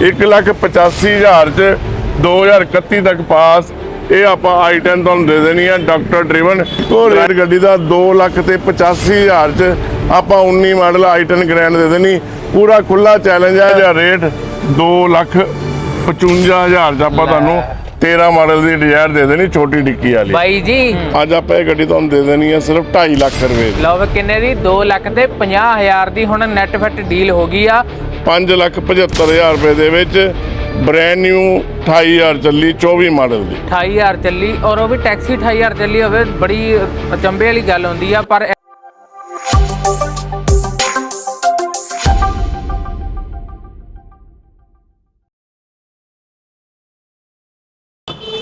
ਹੈ 185000 ਚ 2031 ਤੱਕ ਪਾਸ। ਇਹ ਆਪਾਂ i10 ਤੁਹਾਨੂੰ ਦੇ ਦੇਣੀ ਆ ਡਾਕਟਰ ਡਰਿਵਨ। ਰੇਟ ਗੱਡੀ ਦਾ 2 ਲੱਖ ਤੇ 85000 ਚ ਆਪਾਂ 19 ਮਾਡਲ i10 ਗ੍ਰੈਂਡ ਦੇ ਦੇਣੀ। ਪੂਰਾ ਖੁੱਲਾ ਚੈਲੰਜ ਹੈ ਜਾਂ ਰੇਟ 2 ਲੱਖ 55000 ਚ ਆਪਾਂ ਤੁਹਾਨੂੰ 13 ਮਾਡਲ ਦੀ ਡਿਜ਼ਾਇਰ ਦੇ ਦੇਣੀ ਛੋਟੀ ਡਿੱਕੀ ਵਾਲੀ। ਬਾਈ ਜੀ। ਅੱਜ ਆਪਾਂ ਇਹ ਗੱਡੀ ਤੁਹਾਨੂੰ ਦੇ ਦੇਣੀ ਹੈ ਸਿਰਫ 2.5 ਲੱਖ ਰੁਪਏ ਦੀ। ਲਓ ਵੀ ਕਿੰਨੇ ਦੀ? 2 ਲੱਖ ਤੇ 50000 ਦੀ ਹੁਣ ਨੈਟ ਫਿੱਟ ਡੀਲ ਹੋ ਗਈ ਆ। 5 ਲੱਖ 75000 ਰੁਪਏ ਦੇ ਵਿੱਚ ਬ੍ਰੈਂਡ ਨਿਊ 28000 ਚੱਲੀ 24 ਮਾਡਲ ਦੀ। 28000 ਚੱਲੀ ਔਰ ਉਹ ਵੀ ਟੈਕਸੀ 28000 ਚੱਲੀ ਹੋਵੇ ਬੜੀ ਅਚੰਭੇ ਵਾਲੀ ਗੱਲ ਹੁੰਦੀ ਆ ਪਰ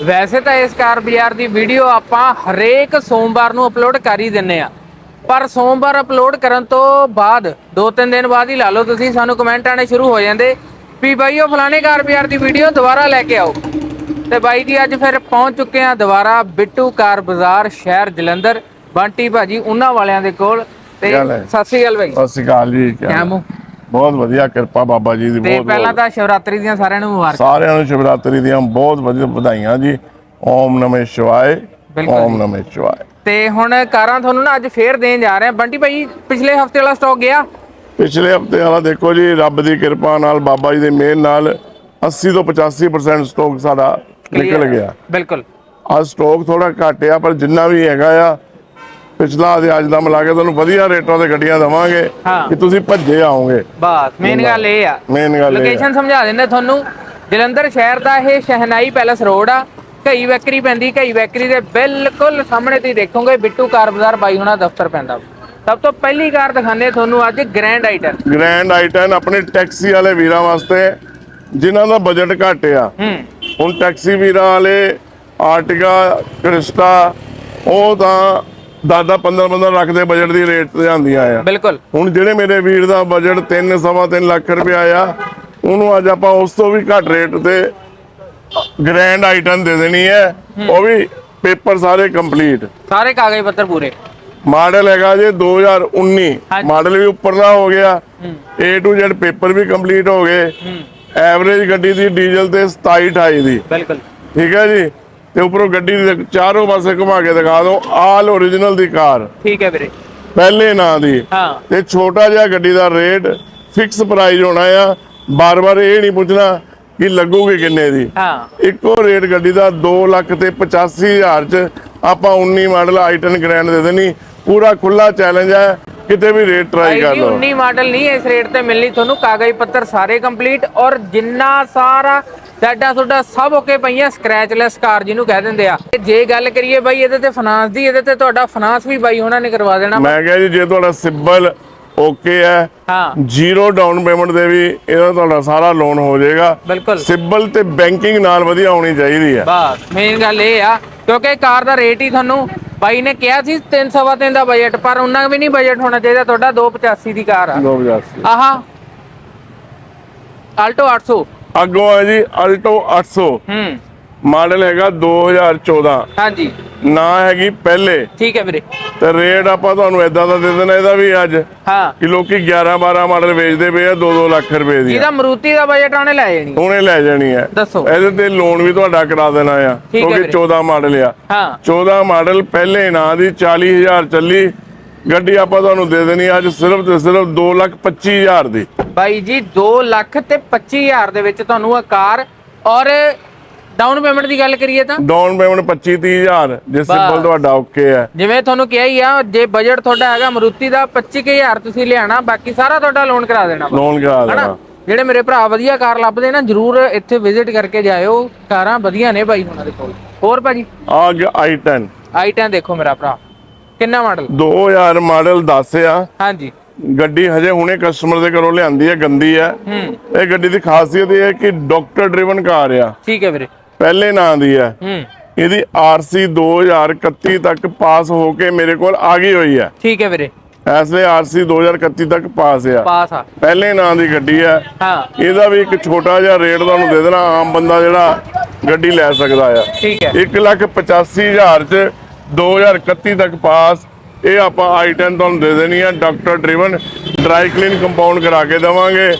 ਵੈਸੇ ਤਾਂ ਇਸ ਕਾਰ ਬਾਜ਼ਾਰ ਦੀ ਵੀਡੀਓ ਆਪਾਂ ਹਰੇਕ ਸੋਮਵਾਰ ਨੂੰ ਅਪਲੋਡ ਕਰ ਹੀ ਦਿੰਨੇ ਆ। ਪਰ ਸੋਮਵਾਰ ਅਪਲੋਡ ਕਰਨ ਤੋਂ ਬਾਅਦ ਦੋ ਤਿੰਨ ਦਿਨ ਬਾਅਦ ਹੀ ਲਾ ਲਓ ਤੁਸੀਂ ਸਾਨੂੰ ਕਮੈਂਟ ਆਣੇ ਸ਼ੁਰੂ ਹੋ ਜਾਂਦੇ। ਵੀ ਬਾਈ ਉਹ ਫਲਾਣੇ ਕਾਰ ਬਾਜ਼ਾਰ ਦੀ ਵੀਡੀਓ ਦੁਬਾਰਾ ਲੈ ਕੇ ਆਓ। ਤੇ ਬਾਈ ਜੀ ਅੱਜ ਫਿਰ ਪਹੁੰਚ ਚੁੱਕੇ ਆ ਦੁਬਾਰਾ ਬਿੱਟੂ ਕਾਰ ਬਾਜ਼ਾਰ ਸ਼ਹਿਰ ਜਲੰਧਰ। ਬੰਟੀ ਭਾਜੀ ਉਹਨਾਂ ਵਾਲਿਆਂ ਦੇ ਕੋਲ। ਤੇ? ਸਤਿ ਸ੍ਰੀ ਅਕਾਲ ਬਾਈ। ਸਤਿ ਸ਼੍ਰੀ ਅਕਾਲ ਜੀ ਕਿਆ ਮੂੰ ਬਹੁਤ ਵਧੀਆ ਕਿਰਪਾ ਬਾਬਾ ਜੀ ਦੀ ਤੇ ਬਹੁਤ ਪਹਿਲਾਂ ਤਾਂ ਸ਼ਿਵਰਾਤਰੀ ਦੀਆਂ ਸਾਰਿਆਂ ਨੂੰ ਮੁਬਾਰਕ। ਸਾਰਿਆਂ ਨੂੰ ਸ਼ਿਵਰਾਤਰੀ ਦੀਆਂ ਬਹੁਤ ਵਧੀਆ ਵਧਾਈਆਂ ਜੀ। ਓਮ ਨਮੇ ਸ਼ਿਵਾਏ ਓਮ। ਨਮੇ ਸ਼ਿਵਾਏ। ਤੇ ਹੁਣ ਕਾਰਾਂ ਤੁਹਾਨੂੰ ਨਾ ਅੱਜ ਫੇਰ ਦੇਣ ਜਾ ਰਹੇ ਆ ਬੰਟੀ ਭਾਈ ਪਿਛਲੇ ਹਫ਼ਤੇ ਵਾਲਾ ਸਟਾਕ ਗਿਆ? ਪਿਛਲੇ ਹਫ਼ਤੇ ਵਾਲਾ ਦੇਖੋ ਜੀ ਰੱਬ ਦੀ ਕਿਰਪਾ ਨਾਲ ਬਾਬਾ ਜੀ ਦੀ ਮਿਹਰ ਨਾਲ 80 ਤੋਂ 85% ਸਟਾਕ ਸਾਡਾ ਨਿਕਲ। ਗਿਆ। ਬਿਲਕੁਲ। ਅੱਜ ਸਟਾਕ ਥੋੜਾ ਘੱਟ ਆ ਪਰ ਜਿੰਨਾ ਵੀ ਹੈਗਾ ਆ ਪਿਛਲਾ ਤੇ ਅੱਜ ਦਾ ਮਿਲਾ ਕੇ ਤੁਹਾਨੂੰ ਵਧੀਆ ਰੇਟਾਂ ਤੇ ਗੱਡੀਆਂ ਦਵਾਂਗੇ। ਕਿ ਤੁਸੀਂ ਭੱਜੇ ਆਓਗੇ। ਬਸ ਮੇਨ ਗੱਲ ਇਹ ਆ। ਮੇਨ ਗੱਲ। ਲੋਕੇਸ਼ਨ ਸਮਝਾ ਦਿੰਦੇ ਤੁਹਾਨੂੰ। ਜਲੰਧਰ ਸ਼ਹਿਰ ਦਾ ਇਹ ਸ਼ਹਿਨਾਈ ਪੈਲਸ ਰੋਡ ਆ। ਕਈ ਵੈਕਰੀ ਪੈਂਦੀ ਕਈ ਵੈਕਰੀ ਦੇ ਬਿਲਕੁਲ ਸਾਹਮਣੇ ਤੁਸੀਂ ਦੇਖੋਗੇ ਬਿੱਟੂ ਕਾਰ ਬਾਜ਼ਾਰ ਬਾਈ ਹੁਣਾ ਦਫ਼ਤਰ ਪੈਂਦਾ। ਸਭ ਤੋਂ ਪਹਿਲੀ ਕਾਰ ਦਿਖਾਣੇ ਤੁਹਾਨੂੰ ਅੱਜ ਗ੍ਰੈਂਡ ਆਈਟਨ ਗ੍ਰੈਂਡ ਆਈਟਨ ਆਪਣੇ ਟੈਕਸੀ ਵਾਲੇ ਵੀਰਾਂ ਵਾਸਤੇ ਜਿਨ੍ਹਾਂ ਦਾ ਬਜਟ ਘੱਟ ਆ। ਹੂੰ। ਹੁਣ ਟੈਕਸੀ ਵੀਰਾਂ ਵਾਲੇ ਆਰਟਿਗਾ ਕ੍ਰਿਸਟਾ ਉਹ ਤਾਂ ਦਾਦਾ 15 15 ਲੱਖ ਦੇ ਬਜਟ ਦੀ ਰੇਟ ਤੇ ਆਉਂਦੀਆਂ ਆ। ਬਿਲਕੁਲ। ਹੁਣ ਜਿਹੜੇ ਮੇਰੇ ਵੀਰ ਦਾ ਬਜਟ 3 ਸਵਾ 3 ਲੱਖ ਰੁਪਇਆ ਆ ਉਹਨੂੰ ਅੱਜ ਆਪਾਂ ਉਸ ਤੋਂ ਵੀ ਘੱਟ ਰੇਟ ਤੇ ਗ੍ਰੈਂਡ ਆਈਟਨ ਦੇ ਦੇਣੀ ਹੈ। ਉਹ ਵੀ ਪੇਪਰ ਸਾਰੇ ਕੰਪਲੀਟ ਸਾਰੇ ਕਾਗਜ਼ ਪੱਤਰ ਪੂਰੇ। ਮਾਡਲ ਹੈਗਾ ਜੇ 2019 ਹਾਂਜੀ। ਮਾਡਲ ਵੀ ਉੱਪਰਲਾ ਹੋ ਗਿਆ। A to Z ਪੇਪਰ ਵੀ ਕੰਪਲੀਟ ਹੋ ਗਏ। ਐਵਰੇਜ ਗੱਡੀ ਦੀ ਡੀਜ਼ਲ ਤੇ 27 28 ਦੀ। ਬਿਲਕੁਲ। ਠੀਕ ਹੈ ਜੀ? ਤੇ ਉੱਪਰੋਂ ਗੱਡੀ ਦੇ ਚਾਰੋਂ ਪਾਸੇ ਘੁਮਾ ਕੇ ਦਿਖਾ ਦਿਓ ਆਲ ਓਰੀਜਨਲ ਦੀ ਕਾਰ। ਠੀਕ ਹੈ ਵੀਰੇ। ਪਹਿਲੇ ਨਾਂ ਦੀ। ਹਾਂ। ਤੇ ਛੋਟਾ ਜਿਹਾ ਗੱਡੀ ਦਾ ਰੇਟ ਫਿਕਸ ਪ੍ਰਾਈਸ ਹੋਣਾ ਆ। ਬਾਰ-ਬਾਰ ਇਹ ਨਹੀਂ ਪੁੱਛਣਾ ਕਿ ਲੱਗੂਗੀ ਕਿੰਨੇ ਦੀ। ਹਾਂ। ਇੱਕੋ ਰੇਟ ਗੱਡੀ ਦਾ 2 ਲੱਖ ਤੇ 85000 ਚ ਆਪਾਂ 19 ਮਾਡਲ i10 ਗ੍ਰੈਂਡ ਦੇ ਦੇਣੀ। ਪੂਰਾ ਖੁੱਲਾ ਚੈਲੰਜ ਹੈ। ਕਿਤੇ ਵੀ ਰੇਟ ਟਰਾਈ ਕਰ ਲਓ। 19 ਮਾਡਲ ਨਹੀਂ ਇਸ ਰੇਟ ਤੇ ਮਿਲਣੀ। ਤੁਹਾਨੂੰ ਕਾਗਜ਼ ਪੱਤਰ ਸਾਰੇ ਕੰਪਲੀਟ ਔਰ ਜਿੰਨਾ ਸਾਰਾ ਡਾਟਾ ਤੁਹਾਡਾ ਸਭ ਓਕੇ ਪਈਆਂ ਸਕ੍ਰੈਚਲੈਸ ਕਾਰ ਜਿਹਨੂੰ ਕਹਿ ਦਿੰਦੇ ਆ। ਤੇ ਜੇ ਗੱਲ ਕਰੀਏ ਬਾਈ ਇਹਦੇ ਤੇ ਫਾਈਨਾਂਸ ਦੀ ਇਹਦੇ ਤੇ ਤੁਹਾਡਾ ਫਾਈਨਾਂਸ ਵੀ ਬਾਈ ਉਹਨਾਂ ਨੇ ਕਰਵਾ ਦੇਣਾ। ਮੈਂ ਕਿਹਾ ਜੀ ਜੇ ਤੁਹਾਡਾ ਸਿਬਲ ਓਕੇ ਹੈ ਹਾਂ। ਜ਼ੀਰੋ ਡਾਊਨ ਪੇਮੈਂਟ ਦੇ ਵੀ ਇਹਦਾ ਤੁਹਾਡਾ ਸਾਰਾ ਲੋਨ ਹੋ ਜਾਏਗਾ। ਬਿਲਕੁਲ। ਸਿਬਲ ਤੇ ਬੈਂਕਿੰਗ ਨਾਲ ਵਧੀਆ ਹੋਣੀ ਚਾਹੀਦੀ ਹੈ। ਬਸ ਮੇਨ ਗੱਲ ਇਹ ਆ ਕਿਉਂਕਿ ਕਾਰ ਦਾ ਰੇਟ ਹੀ ਤੁਹਾਨੂੰ ਬਾਈ ਨੇ ਕਿਹਾ ਸੀ 303 ਦਾ ਬਜਟ ਪਰ ਉਹਨਾਂ ਵੀ ਨਹੀਂ ਬਜਟ ਹੋਣਾ ਚਾਹੀਦਾ ਤੁਹਾਡਾ 285 ਦੀ ਕਾਰ ਆ। 2080 ਆਹਾ। ਆਲਟੋ 800 ਅੱਗੋਂ ਹੈ ਜੀ ਅਲਟੋ 800 ਹੂੰ। ਮਾਡਲ ਹੈਗਾ 2014 ਹਾਂਜੀ। ਨਾ ਹੈਗੀ ਪਹਿਲੇ। ਠੀਕ ਹੈ ਵੀਰੇ। ਤੇ ਰੇਟ ਆਪਾਂ ਤੁਹਾਨੂੰ ਇਦਾਂ ਦਾ ਦੇ ਦੇਣਾ ਇਹਦਾ ਵੀ ਅੱਜ। ਹਾਂ। ਕਿ ਲੋਕੀ 11 12 ਮਾਡਲ ਵੇਚਦੇ ਪਏ ਆ 2-2 ਲੱਖ ਰੁਪਏ ਦੀ ਜਿਹਦਾ ਮਰੂਤੀ ਦਾ ਬਜਟ ਉਹਨੇ ਲੈ ਜਾਣੀ ਉਹਨੇ ਲੈ ਜਾਣੀ ਹੈ। ਦੱਸੋ। ਇਹਦੇ ਤੇ ਲੋਨ ਵੀ ਤੁਹਾਡਾ ਕਰਾ ਦੇਣਾ ਆ ਕਿਉਂਕਿ ਵੀਰੇ। 14 ਮਾਡਲ ਆ। ਹਾਂ। 14 ਮਾਡਲ ਪਹਿਲੇ ਨਾਂ ਦੀ 40000 ਚੱਲੀ। ਗੱਡੀ ਆਪਾਂ ਤੁਹਾਨੂੰ ਦੇ ਦੇਣੀ ਅੱਜ ਸਿਰਫ ਤੇ ਸਿਰਫ 2 ਲੱਖ 25000 ਦੀ। ਬਾਈ ਜੀ 2 ਲੱਖ ਤੇ 25000 ਦੇ ਵਿੱਚ ਤੁਹਾਨੂੰ ਇਹ ਕਾਰ। ਔਰ ਡਾਊਨ ਪੇਮੈਂਟ ਦੀ ਗੱਲ ਕਰੀਏ ਤਾਂ? ਡਾਊਨ ਪੇਮੈਂਟ 25 30000 ਜੇ ਸਿੰਪਲ ਤੁਹਾਡਾ ਓਕੇ ਹੈ। ਜਿਵੇਂ ਤੁਹਾਨੂੰ ਕਿਹਾ ਹੀ ਆ ਜੇ ਬਜਟ ਤੁਹਾਡਾ ਹੈਗਾ ਮਰੂਤੀ ਦਾ 25000 ਤੁਸੀਂ ਲਿਆਣਾ ਬਾਕੀ ਸਾਰਾ ਤੁਹਾਡਾ ਲੋਨ ਕਰਾ ਦੇਣਾ। ਲੋਨ ਕਰਾ ਦੇਣਾ। ਜਿਹੜੇ ਮੇਰੇ ਭਰਾ ਵਧੀਆ ਕਾਰ ਲੱਭਦੇ ਨਾ ਜਰੂਰ ਇੱਥੇ ਵਿਜ਼ਿਟ ਕਰਕੇ ਜਾਇਓ। ਕਾਰਾਂ ਵਧੀਆ ਨੇ ਬਾਈ ਉਹਨਾਂ ਦੇ ਕੋਲ। ਹੋਰ ਭਾਜੀ? ਆ ਗਿਆ i10 i10 ਦੇਖੋ ਮੇਰਾ ਭਰਾ। ਕਿੰਨਾ ਮਾਡਲ? 2000 ਮਾਡਲ 10 ਆ। ਹਾਂਜੀ। ਗੱਡੀ ਹਜੇ ਹੁਣੇ ਕਸਟਮਰ ਦੇ ਘਰੋਂ ਲਿਆਂਦੀ ਹੈ ਗੰਦੀ ਹੈ ਹੂੰ। ਇਹ ਗੱਡੀ ਦੀ ਖਾਸੀਅਤ ਇਹ ਹੈ ਕਿ ਡਾਕਟਰ ਡਰਿਵਨ ਕਾਰ ਆ। ਠੀਕ ਹੈ ਵੀਰੇ। ਪਹਿਲੇ ਨਾਂ ਦੀ ਹੈ ਹੂੰ। ਇਹਦੀ ਆਰਸੀ 2031 ਤੱਕ ਪਾਸ ਹੋ ਕੇ ਮੇਰੇ ਕੋਲ ਆ ਗਈ ਹੋਈ ਹੈ ਠੀਕ ਹੈ ਵੀਰੇ। ਐਸਲੇ ਆਰਸੀ 2031 ਤੱਕ ਪਾਸ ਆ। ਪਾਸ ਆ। ਪਹਿਲੇ ਨਾਂ ਦੀ ਗੱਡੀ ਹੈ ਹਾਂ। ਇਹਦਾ ਵੀ ਇੱਕ ਛੋਟਾ ਜਿਹਾ ਰੇਟ ਤੁਹਾਨੂੰ ਦੇ ਦੇਣਾ ਆਮ ਬੰਦਾ ਜਿਹੜਾ ਗੱਡੀ ਲੈ ਸਕਦਾ ਆ। ਠੀਕ ਹੈ। 185000 ਚ 2031 ਤੱਕ ਪਾਸ। ਇਹ ਆਪਾਂ i10 ਤੁਹਾਨੂੰ ਦੇ ਦੇਣੀ ਆ। Doctor driven dry clean compound ਕਰਾ ਕੇ ਦੇਵਾਂਗੇ।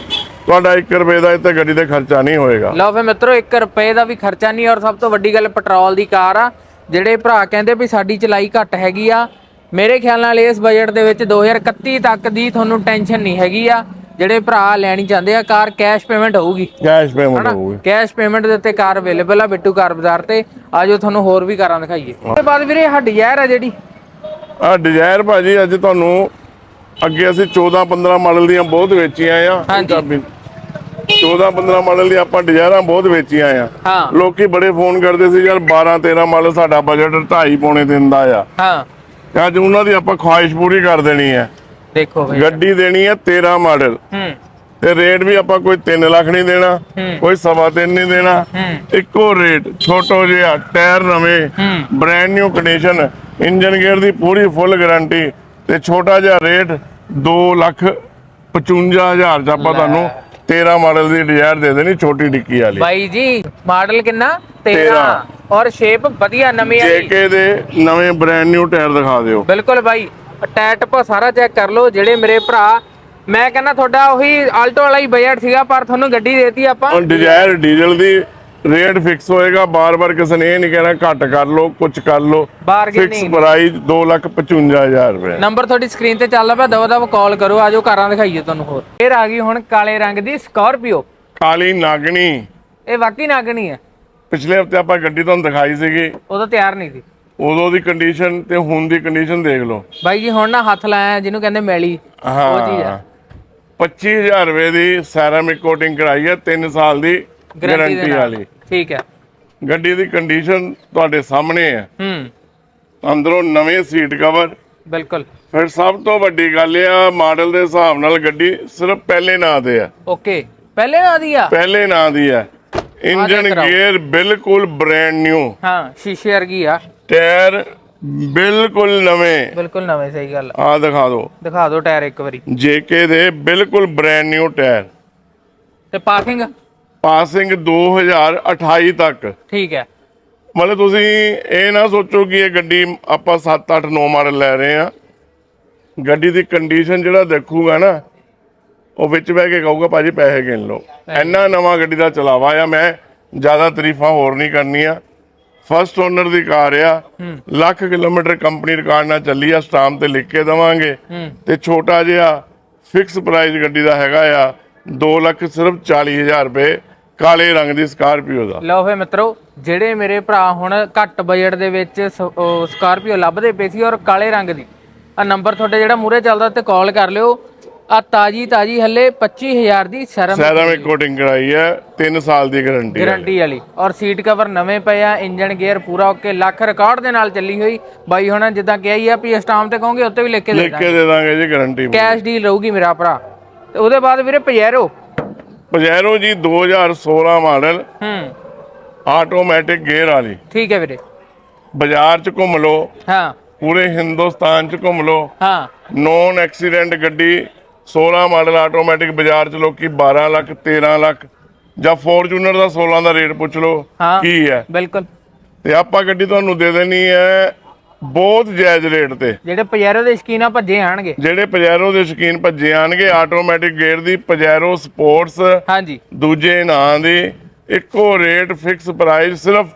ਤੁਹਾਡਾ 1 ਰੁਪਏ ਦਾ ਇੱਥੇ ਗੱਡੀ ਤੇ ਖਰਚਾ ਨਹੀਂ ਹੋਏਗਾ। ਲਓ ਫੇ ਮਿੱਤਰੋ 1 ਰੁਪਏ ਦਾ ਵੀ ਖਰਚਾ ਨਹੀਂ ਔਰ ਸਭ ਤੋਂ ਵੱਡੀ ਗੱਲ ਪੈਟਰੋਲ ਦੀ ਕਾਰ ਆ। ਜਿਹੜੇ ਭਰਾ ਕਹਿੰਦੇ ਵੀ ਸਾਡੀ ਚਲਾਈ ਘੱਟ ਹੈਗੀ ਆ। ਮੇਰੇ ਖਿਆਲ ਨਾਲ ਇਸ ਬਜਟ ਦੇ ਵਿੱਚ 2031 ਤੱਕ ਦੀ ਤੁਹਾਨੂੰ ਟੈਨਸ਼ਨ ਨਹੀਂ ਹੈਗੀ ਆ। ਜਿਹੜੇ ਭਰਾ ਲੈਣੀ ਚਾਹੁੰਦੇ ਆ ਕਾਰ ਕੈਸ਼ ਪੇਮੈਂਟ ਹੋਊਗੀ। ਕੈਸ਼ ਪੇਮੈਂਟ ਹੋਊਗੀ। ਕੈਸ਼ ਪੇਮੈਂਟ ਦੇ ਉੱਤੇ ਕਾਰ ਅਵੇਲੇਬਲ ਆ ਬਿੱਟੂ ਕਾਰ ਬਾਜ਼ਾਰ ਤੇ। ਆਜੋ ਤੁਹਾਨੂੰ ਹੋਰ ਵੀ ਕਾਰਾਂ ਦਿਖਾਈਏ। ਤੋਂ ਬਾਅਦ ਵੀਰੇ ਇਹ ਡਿਜ਼ਾਇਰ ਆ ਜਿਹੜੀ। ਆ ਡਿਜ਼ਾਇਰ ਭਾਜੀ ਅੱਜ ਤੁਹਾਨੂੰ ਅੱਗੇ ਅਸੀਂ 14 15 ਮਾਡਲ ਦੀਆਂ ਬਹੁਤ ਵੇਚੀਆਂ ਆ। ਹਾਂਜੀ। 14 15 ਮਾਡਲ ਦੀ ਆਪਾਂ ਡਿਜ਼ਾਇਰਾਂ ਬਹੁਤ ਵੇਚੀਆਂ ਆ। ਹਾਂ। ਲੋਕੀ ਬੜੇ ਫੋਨ ਕਰਦੇ ਸੀ ਯਾਰ 12 13 ਮਾਡਲ ਸਾਡਾ ਬਜਟ 2.5 ਪੌਣੇ ਦਿਨ ਦਾ ਆ। ਹਾਂ। ਅੱਜ ਉਹਨਾਂ ਦੀ ਆਪਾਂ ਖੁਆਇਸ਼ ਪੂਰੀ ਕਰ ਦੇਣੀ ਹੈ ਦੇਖੋ ਗੱਡੀ ਦੇਣੀ ਹੈ 13 ਮਾਡਲ। ਹੂੰ। ਤੇ ਰੇਟ ਵੀ ਆਪਾਂ ਕੋਈ 3 ਲੱਖ ਨਹੀਂ ਦੇਣਾ ਕੋਈ ਸਵਾ ਤਿੰਨ ਨਹੀਂ ਦੇਣਾ। ਇੱਕੋ ਰੇਟ ਛੋਟੋ ਜਿਹਾ ਟਾਇਰ ਨਵੇਂ brand new condition engine gear ਦੀ ਪੂਰੀ ਫੁੱਲ ਗਾਰੰਟੀ ਤੇ ਛੋਟਾ ਜਿਹਾ ਰੇਟ 2 ਲੱਖ 55000 ਚ ਆਪਾਂ ਤੁਹਾਨੂੰ 13 ਮਾਡਲ ਦੀ ਡਿਜ਼ਾਇਰ ਦੇ ਦੇਣੀ ਛੋਟੀ ਡਿੱਕੀ ਵਾਲੀ। ਬਾਈ ਜੀ ਮਾਡਲ ਕਿੰਨਾ? 13 13 ਔਰ ਸ਼ੇਪ ਵਧੀਆ ਨਵੀਂ ਆਈ ਜੇਕੇ ਦੇ ਨਵੇਂ ਬ੍ਰੈਂਡ ਨਿਊ ਟਾਇਰ ਦਿਖਾ ਦਿਓ। ਬਿਲਕੁਲ ਬਾਈ। ਟੈਟ ਪਾ ਸਾਰਾ ਚੈੱਕ ਕਰ ਲਓ ਜਿਹੜੇ ਮੇਰੇ ਭਰਾ ਮੈਂ ਕਹਿੰਦਾ ਤੁਹਾਡਾ ਉਹੀ ਆਲਟੋ ਵਾਲਾ ਹੀ ਬਜਟ ਸੀਗਾ ਪਰ ਤੁਹਾਨੂੰ ਗੱਡੀ ਦੇਤੀ ਆਪਾਂ। ਡਿਜ਼ਾਇਰ ਡੀਜ਼ਲ ਦੀ ਰੇਟ ਫਿਕਸ ਹੋਏਗਾ ਬਾਰ-ਬਾਰ ਕਿਸੇ ਨੇ ਇਹ ਨਹੀਂ ਕਹਿਣਾ ਘੱਟ ਕਰ ਲਓ ਕੁਝ ਕਰ ਲਓ। ਫਿਕਸ ਪ੍ਰਾਈਸ 255000 ਰੁਪਏ। ਨੰਬਰ ਤੁਹਾਡੀ ਸਕਰੀਨ ਤੇ ਚੱਲਦਾ ਪਿਆ ਦਵਾ ਦਵਾ ਕਾਲ ਕਰੋ ਆਜੋ ਕਾਰਾਂ ਦਿਖਾਈਏ ਤੁਹਾਨੂੰ ਹੋਰ। ਫੇਰ ਆ ਗਈ ਹੁਣ ਕਾਲੇ ਰੰਗ ਦੀ ਸਕਾਰਪੀਓ ਕਾਲੀ ਨਾਗਣੀ। ਇਹ ਵਾਕਈ ਨਾਗਣੀ ਹੈ। ਪਿਛਲੇ ਹਫ਼ਤੇ ਆਪਾਂ ਗੱਡੀ ਤੁਹਾਨੂੰ ਦਿਖਾਈ ਸੀਗੀ। ਉਦੋਂ ਤਿਆਰ ਨਹੀਂ ਸੀ। ਉਦੋਂ ਦੀ ਕੰਡੀਸ਼ਨ ਤੇ ਹੁਣ ਦੀ ਕੰਡੀਸ਼ਨ ਦੇਖ ਲਓ। ਬਾਈ ਜੀ ਹੁਣ ਨਾ ਹੱਥ ਲਾਇਆ ਜਿਹਨੂੰ ਕਹਿੰਦੇ ਮੈਲੀ। ਉਹ ਚੀਜ਼ ਆ। 25000 ਰੁਪਏ ਦੀ ਸੈਰਾਮਿਕ ਕੋਟਿੰਗ ਕਰਾਈ ਹੈ 3 ਸਾਲ ਦੀ ਗਾਰੰਟੀ ਦੇ ਵਾਲੀ। ਠੀਕ ਹੈ। ਗੱਡੀ ਦੀ ਕੰਡੀਸ਼ਨ ਤੁਹਾਡੇ ਸਾਹਮਣੇ ਹੈ। ਹੂੰ। ਅੰਦਰੋਂ ਨਵੇਂ ਸੀਟ ਕਵਰ ਬਿਲਕੁਲ। ਫਿਰ ਸਭ ਤੋਂ ਵੱਡੀ ਗੱਲ ਇਹ ਆ ਮਾਡਲ ਦੇ ਹਿਸਾਬ ਨਾਲ ਗੱਡੀ ਸਿਰਫ ਪਹਿਲੇ ਨਾਂ ਤੇ ਆ। ਓਕੇ। ਪਹਿਲੇ ਨਾ ਦੀ ਆ? ਪਹਿਲੇ ਨਾਂ ਦੀ ਹੈ ਇੰਜਨ। ਗੇਅਰ ਬਿਲਕੁਲ ਬ੍ਰੈਂਡ ਨਿਊ ਹਾਂ ਸ਼ੀਸ਼ੇ ਵਰਗੀ ਆ। ਟਾਇਰ ਬਿਲਕੁਲ ਨਵੇਂ। ਬਿਲਕੁਲ ਨਵੇਂ ਸਹੀ ਗੱਲ। ਆ। ਦਿਖਾ ਦਿਓ। ਦਿਖਾ ਦਿਓ ਟਾਇਰ ਇੱਕ ਵਾਰੀ। ਜੇਕੇ ਦੇ ਬਿਲਕੁਲ ਬ੍ਰੈਂਡ ਨਿਊ ਟਾਇਰ। ਤੇ ਪਾਰਕਿੰਗ ਪਾਸਿੰਗ 2028 ਤੱਕ। ਠੀਕ ਹੈ। ਮਤਲਬ ਤੁਸੀਂ ਇਹ ਨਾ ਸੋਚੋ ਕਿ ਇਹ ਗੱਡੀ ਆਪਾਂ 7 8 9 ਮਾਡਲ ਲੈ ਰਹੇ ਆ ਗੱਡੀ ਦੀ ਕੰਡੀਸ਼ਨ ਜਿਹੜਾ ਦੇਖੂਗਾ ਨਾ ਉਹ ਵਿੱਚ ਬਹਿ ਕੇ ਕਹੂਗਾ ਭਾਜੀ ਪੈਸੇ ਗਿਣ ਲਓ। ਇੰਨਾ ਨਵਾਂ ਗੱਡੀ ਦਾ ਚਲਾਵਾ ਆ ਮੈਂ ਜ਼ਿਆਦਾ ਤਾਰੀਫਾਂ ਹੋਰ ਨਹੀਂ ਕਰਨੀਆਂ। ਫਸਟ ਓਨਰ ਦੀ ਕਾਰ ਆ। ਲੱਖ ਕਿਲੋਮੀਟਰ ਕੰਪਨੀ ਰਿਕਾਰਡ ਨਾਲ ਚੱਲੀ ਆ ਸਟਾਮ ਤੇ ਲਿਖ ਕੇ ਦਵਾਂਗੇ। ਤੇ ਛੋਟਾ ਜਿਹਾ ਫਿਕਸ ਪ੍ਰਾਈਸ ਗੱਡੀ ਦਾ ਹੈਗਾ ਆ 2 ਲੱਖ ਸਿਰਫ 40000 ਰੁਪਏ ਕਾਲੇ ਰੰਗ ਦੀ ਸਕਾਰਪੀਓ ਦਾ। ਲਓ ਫੇ ਮਿੱਤਰੋ ਜਿਹੜੇ ਮੇਰੇ ਭਰਾ ਹੁਣ ਘੱਟ ਬਜਟ ਦੇ ਵਿੱਚ ਸਕਾਰਪੀਓ ਲੱਭਦੇ ਪਏ ਸੀ ਔਰ ਕਾਲੇ ਰੰਗ ਦੀ। ਆ ਨੰਬਰ ਤੁਹਾਡੇ ਜਿਹੜਾ ਮੂਰੇ ਚੱਲਦਾ ਤੇ ਕਾਲ ਕਰ ਲਿਓ। ਆ ਤਾਜੀ ਤਾਜੀ ਹੱਲੇ 25000 ਦੀ ਸ਼ਰਮ ਸੈਰਾਮਿਕ ਕੋਟਿੰਗ ਕਰਾਈ ਹੈ 3 ਸਾਲ ਦੀ ਗਾਰੰਟੀ ਗਾਰੰਟੀ ਵਾਲੀ। ਔਰ ਸੀਟ ਕਵਰ ਨਵੇਂ ਪਏ ਆ ਇੰਜਨ ਗੇਅਰ ਪੂਰਾ ਓਕੇ ਲੱਖ ਰਿਕਾਰਡ ਦੇ ਨਾਲ ਚੱਲੀ ਹੋਈ। ਬਾਈ ਹੁਣ ਜਿੱਦਾਂ ਕਿਹਾ ਹੀ ਆ ਵੀ ਸਟਾਮ ਤੇ ਕਹੋਗੇ ਉੱਤੇ ਵੀ ਲਿਖ ਕੇ ਦੇ ਲਿਖ ਕੇ ਦੇ ਦਾਂਗੇ ਜੀ ਗਾਰੰਟੀ ਕੈਸ਼ ਡੀਲ ਰਹੂਗੀ ਮੇਰਾ ਭਰਾ। ਤੇ ਉਹਦੇ ਬਾਅਦ ਵੀਰੇ ਪਜੈਰੋ ਪਜੈਰੋ ਜੀ 2016 ਮਾਡਲ। ਹੂੰ। ਆਟੋਮੈਟਿਕ ਗੇਅਰ ਵਾਲੀ। ਠੀਕ ਹੈ ਵੀਰੇ। ਬਾਜ਼ਾਰ 'ਚ ਘੁੰਮ ਲਓ। ਹਾਂ। ਪੂਰੇ ਹਿੰਦੁਸਤਾਨ 'ਚ ਘੁੰਮ ਲਓ। ਹਾਂ। ਨੋਨ ਐਕਸੀਡੈਂਟ ਗੱਡੀ 16 ਮਾਡਲ ਆਟੋਮੈਟਿਕ ਬਾਜ਼ਾਰ 'ਚ ਲੋਕੀ 12 ਲੱਖ 13 ਲੱਖ ਜਾਂ ਫੋਰਚੂਨਰ ਦਾ 16 ਦਾ ਰੇਟ ਪੁੱਛ ਲਓ ਹਾਂ। ਕੀ ਹੈ? ਬਿਲਕੁਲ। ਤੇ ਆਪਾਂ ਗੱਡੀ ਤੁਹਾਨੂੰ ਦੇ ਦੇਣੀ ਹੈ ਬਹੁਤ ਜਾਇਜ਼ ਰੇਟ ਤੇ। ਜਿਹੜੇ ਪਜੈਰੋ ਦੇ ਸ਼ਕੀਨ ਆ ਭੱਜੇ ਆਣਗੇ। ਜਿਹੜੇ ਪਜੈਰੋ ਦੇ ਸ਼ੌਕੀਨ ਭੱਜੇ ਆਣਗੇ ਆਟੋਮੈਟਿਕ ਗੇਅਰ ਦੀ ਪਜੈਰੋ ਸਪੋਰਟਸ ਹਾਂਜੀ। ਦੂਜੇ ਨਾਂ ਦੀ ਇੱਕੋ ਰੇਟ ਫਿਕਸ ਪ੍ਰਾਈਸ ਸਿਰਫ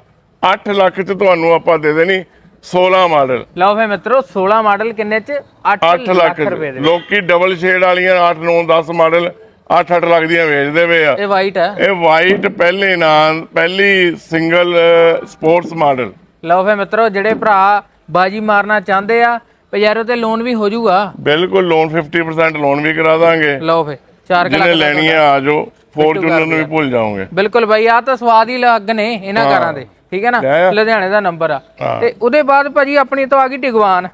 8 ਲੱਖ ਚ ਤੁਹਾਨੂੰ ਆਪਾਂ ਦੇ ਦੇਣੀ। 16 ਮਾਡਲ। ਲਓ ਫੇ ਮਿੱਤਰੋ 16 ਮਾਡਲ ਕਿੰਨੇ ਚ? 8 8 ਲੱਖ। ਰੁਪਏ ਦੇ ਲੋਕੀ ਡਬਲ ਸ਼ੇਡ ਵਾਲੀਆਂ 8 9 10 ਮਾਡਲ 8 8 ਲੱਖ ਦੀਆਂ ਵੇਚਦੇ ਪਏ ਆ। ਇਹ ਵਾਈਟ ਹੈ ਇਹ ਵਾਈਟ ਪਹਿਲੇ ਨਾਂ ਪਹਿਲੀ ਸਿੰਗਲ ਸਪੋਰਟਸ ਮਾਡਲ। ਲਓ ਫੇ ਮਿੱਤਰੋ ਜਿਹੜੇ ਭਰਾ ਬਾਜੀ ਮਾਰਨਾ ਚਾਹੁੰਦੇ ਆ ਪਜੈਰੋ ਤੇ ਲੋਨ ਵੀ ਹੋ ਜਾਊਗਾ ਬਿਲਕੁਲ ਲੋਨ 50% ਲੋਨ ਵੀ ਕਰਾ ਦਾਂਗੇ। ਲਓ ਫੇ 4 ਜਿਹਨੇ ਲੈਣੀ ਆ ਆ ਜਾਓ ਫੋਰਚੂਨਰ ਨੂੰ ਵੀ ਭੁੱਲ ਜਾਓਗੇ। ਬਿਲਕੁਲ ਬਾਈ ਆ ਤਾਂ ਸਵਾਦ ਹੀ ਲੱਗ ਨੇ ਇਹਨਾਂ ਕਾਰਾਂ ਦੇ। ਠੀਕ ਹੈ ਨਾ? ਲੈ। ਲੁਧਿਆਣੇ ਦਾ ਨੰਬਰ ਆ। ਹਾਂ। ਤੇ ਉਹਦੇ ਬਾਅਦ ਭਾਜੀ ਆਪਣੀ ਤੋਂ ਆ ਗਈ ਟਿਗਵਾਨ।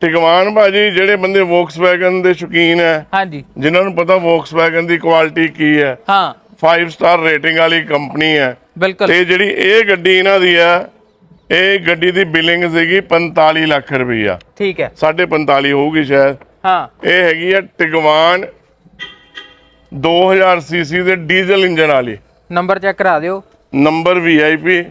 ਟਿਗਵਾਨ ਭਾਜੀ ਜਿਹੜੇ ਬੰਦੇ ਵੋਕਸਵੈਗਨ ਦੇ ਸ਼ੌਕੀਨ ਹੈ ਹਾਂਜੀ। ਜਿਨ੍ਹਾਂ ਨੂੰ ਪਤਾ ਵੋਕਸਵੈਗਨ ਦੀ ਕੁਆਲਿਟੀ ਕੀ ਹੈ ਹਾਂ। 5 ਸਟਾਰ ਰੇਟਿੰਗ ਵਾਲੀ ਕੰਪਨੀ ਹੈ। ਬਿਲਕੁਲ। ਤੇ ਜਿਹੜੀ ਇਹ ਗੱਡੀ ਇਹਨਾਂ ਦੀ ਹੈ ਇਹ ਗੱਡੀ ਦੀ ਬਿਲਿੰਗ ਸੀਗੀ 45 ਲੱਖ ਰੁਪਈਆ। ਠੀਕ ਹੈ। 45 ਹੋਊਗੀ ਸ਼ਾਇਦ। ਹਾਂ। ਇਹ ਹੈਗੀ ਹੈ ਟਿਗਵਾਨ 2000 ਸੀਸੀ ਦੇ ਡੀਜ਼ਲ ਇੰਜਨ ਵਾਲੀ। ਨੰਬਰ ਚੈੱਕ ਕਰਾ ਦਿਓ। ਨੰਬਰ ਵੀਆਈਪੀ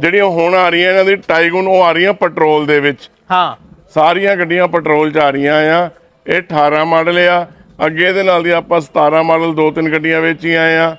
ਜਿਹੜੀਆਂ ਹੁਣ ਆ ਰਹੀਆਂ ਇਹਨਾਂ ਦੀ ਟਾਈਗੂਨ ਉਹ ਆ ਰਹੀਆਂ ਪੈਟਰੋਲ ਦੇ ਵਿੱਚ। ਹਾਂ। ਸਾਰੀਆਂ ਗੱਡੀਆਂ ਪੈਟਰੋਲ 'ਚ ਆ ਰਹੀਆਂ ਆ। ਇਹ 18 ਮਾਡਲ ਆ। ਅੱਗੇ ਦੇ ਨਾਲ ਦੀ ਆਪਾਂ 17 ਮਾਡਲ ਦੋ ਤਿੰਨ ਗੱਡੀਆਂ ਵੇਚੀਆਂ ਆ।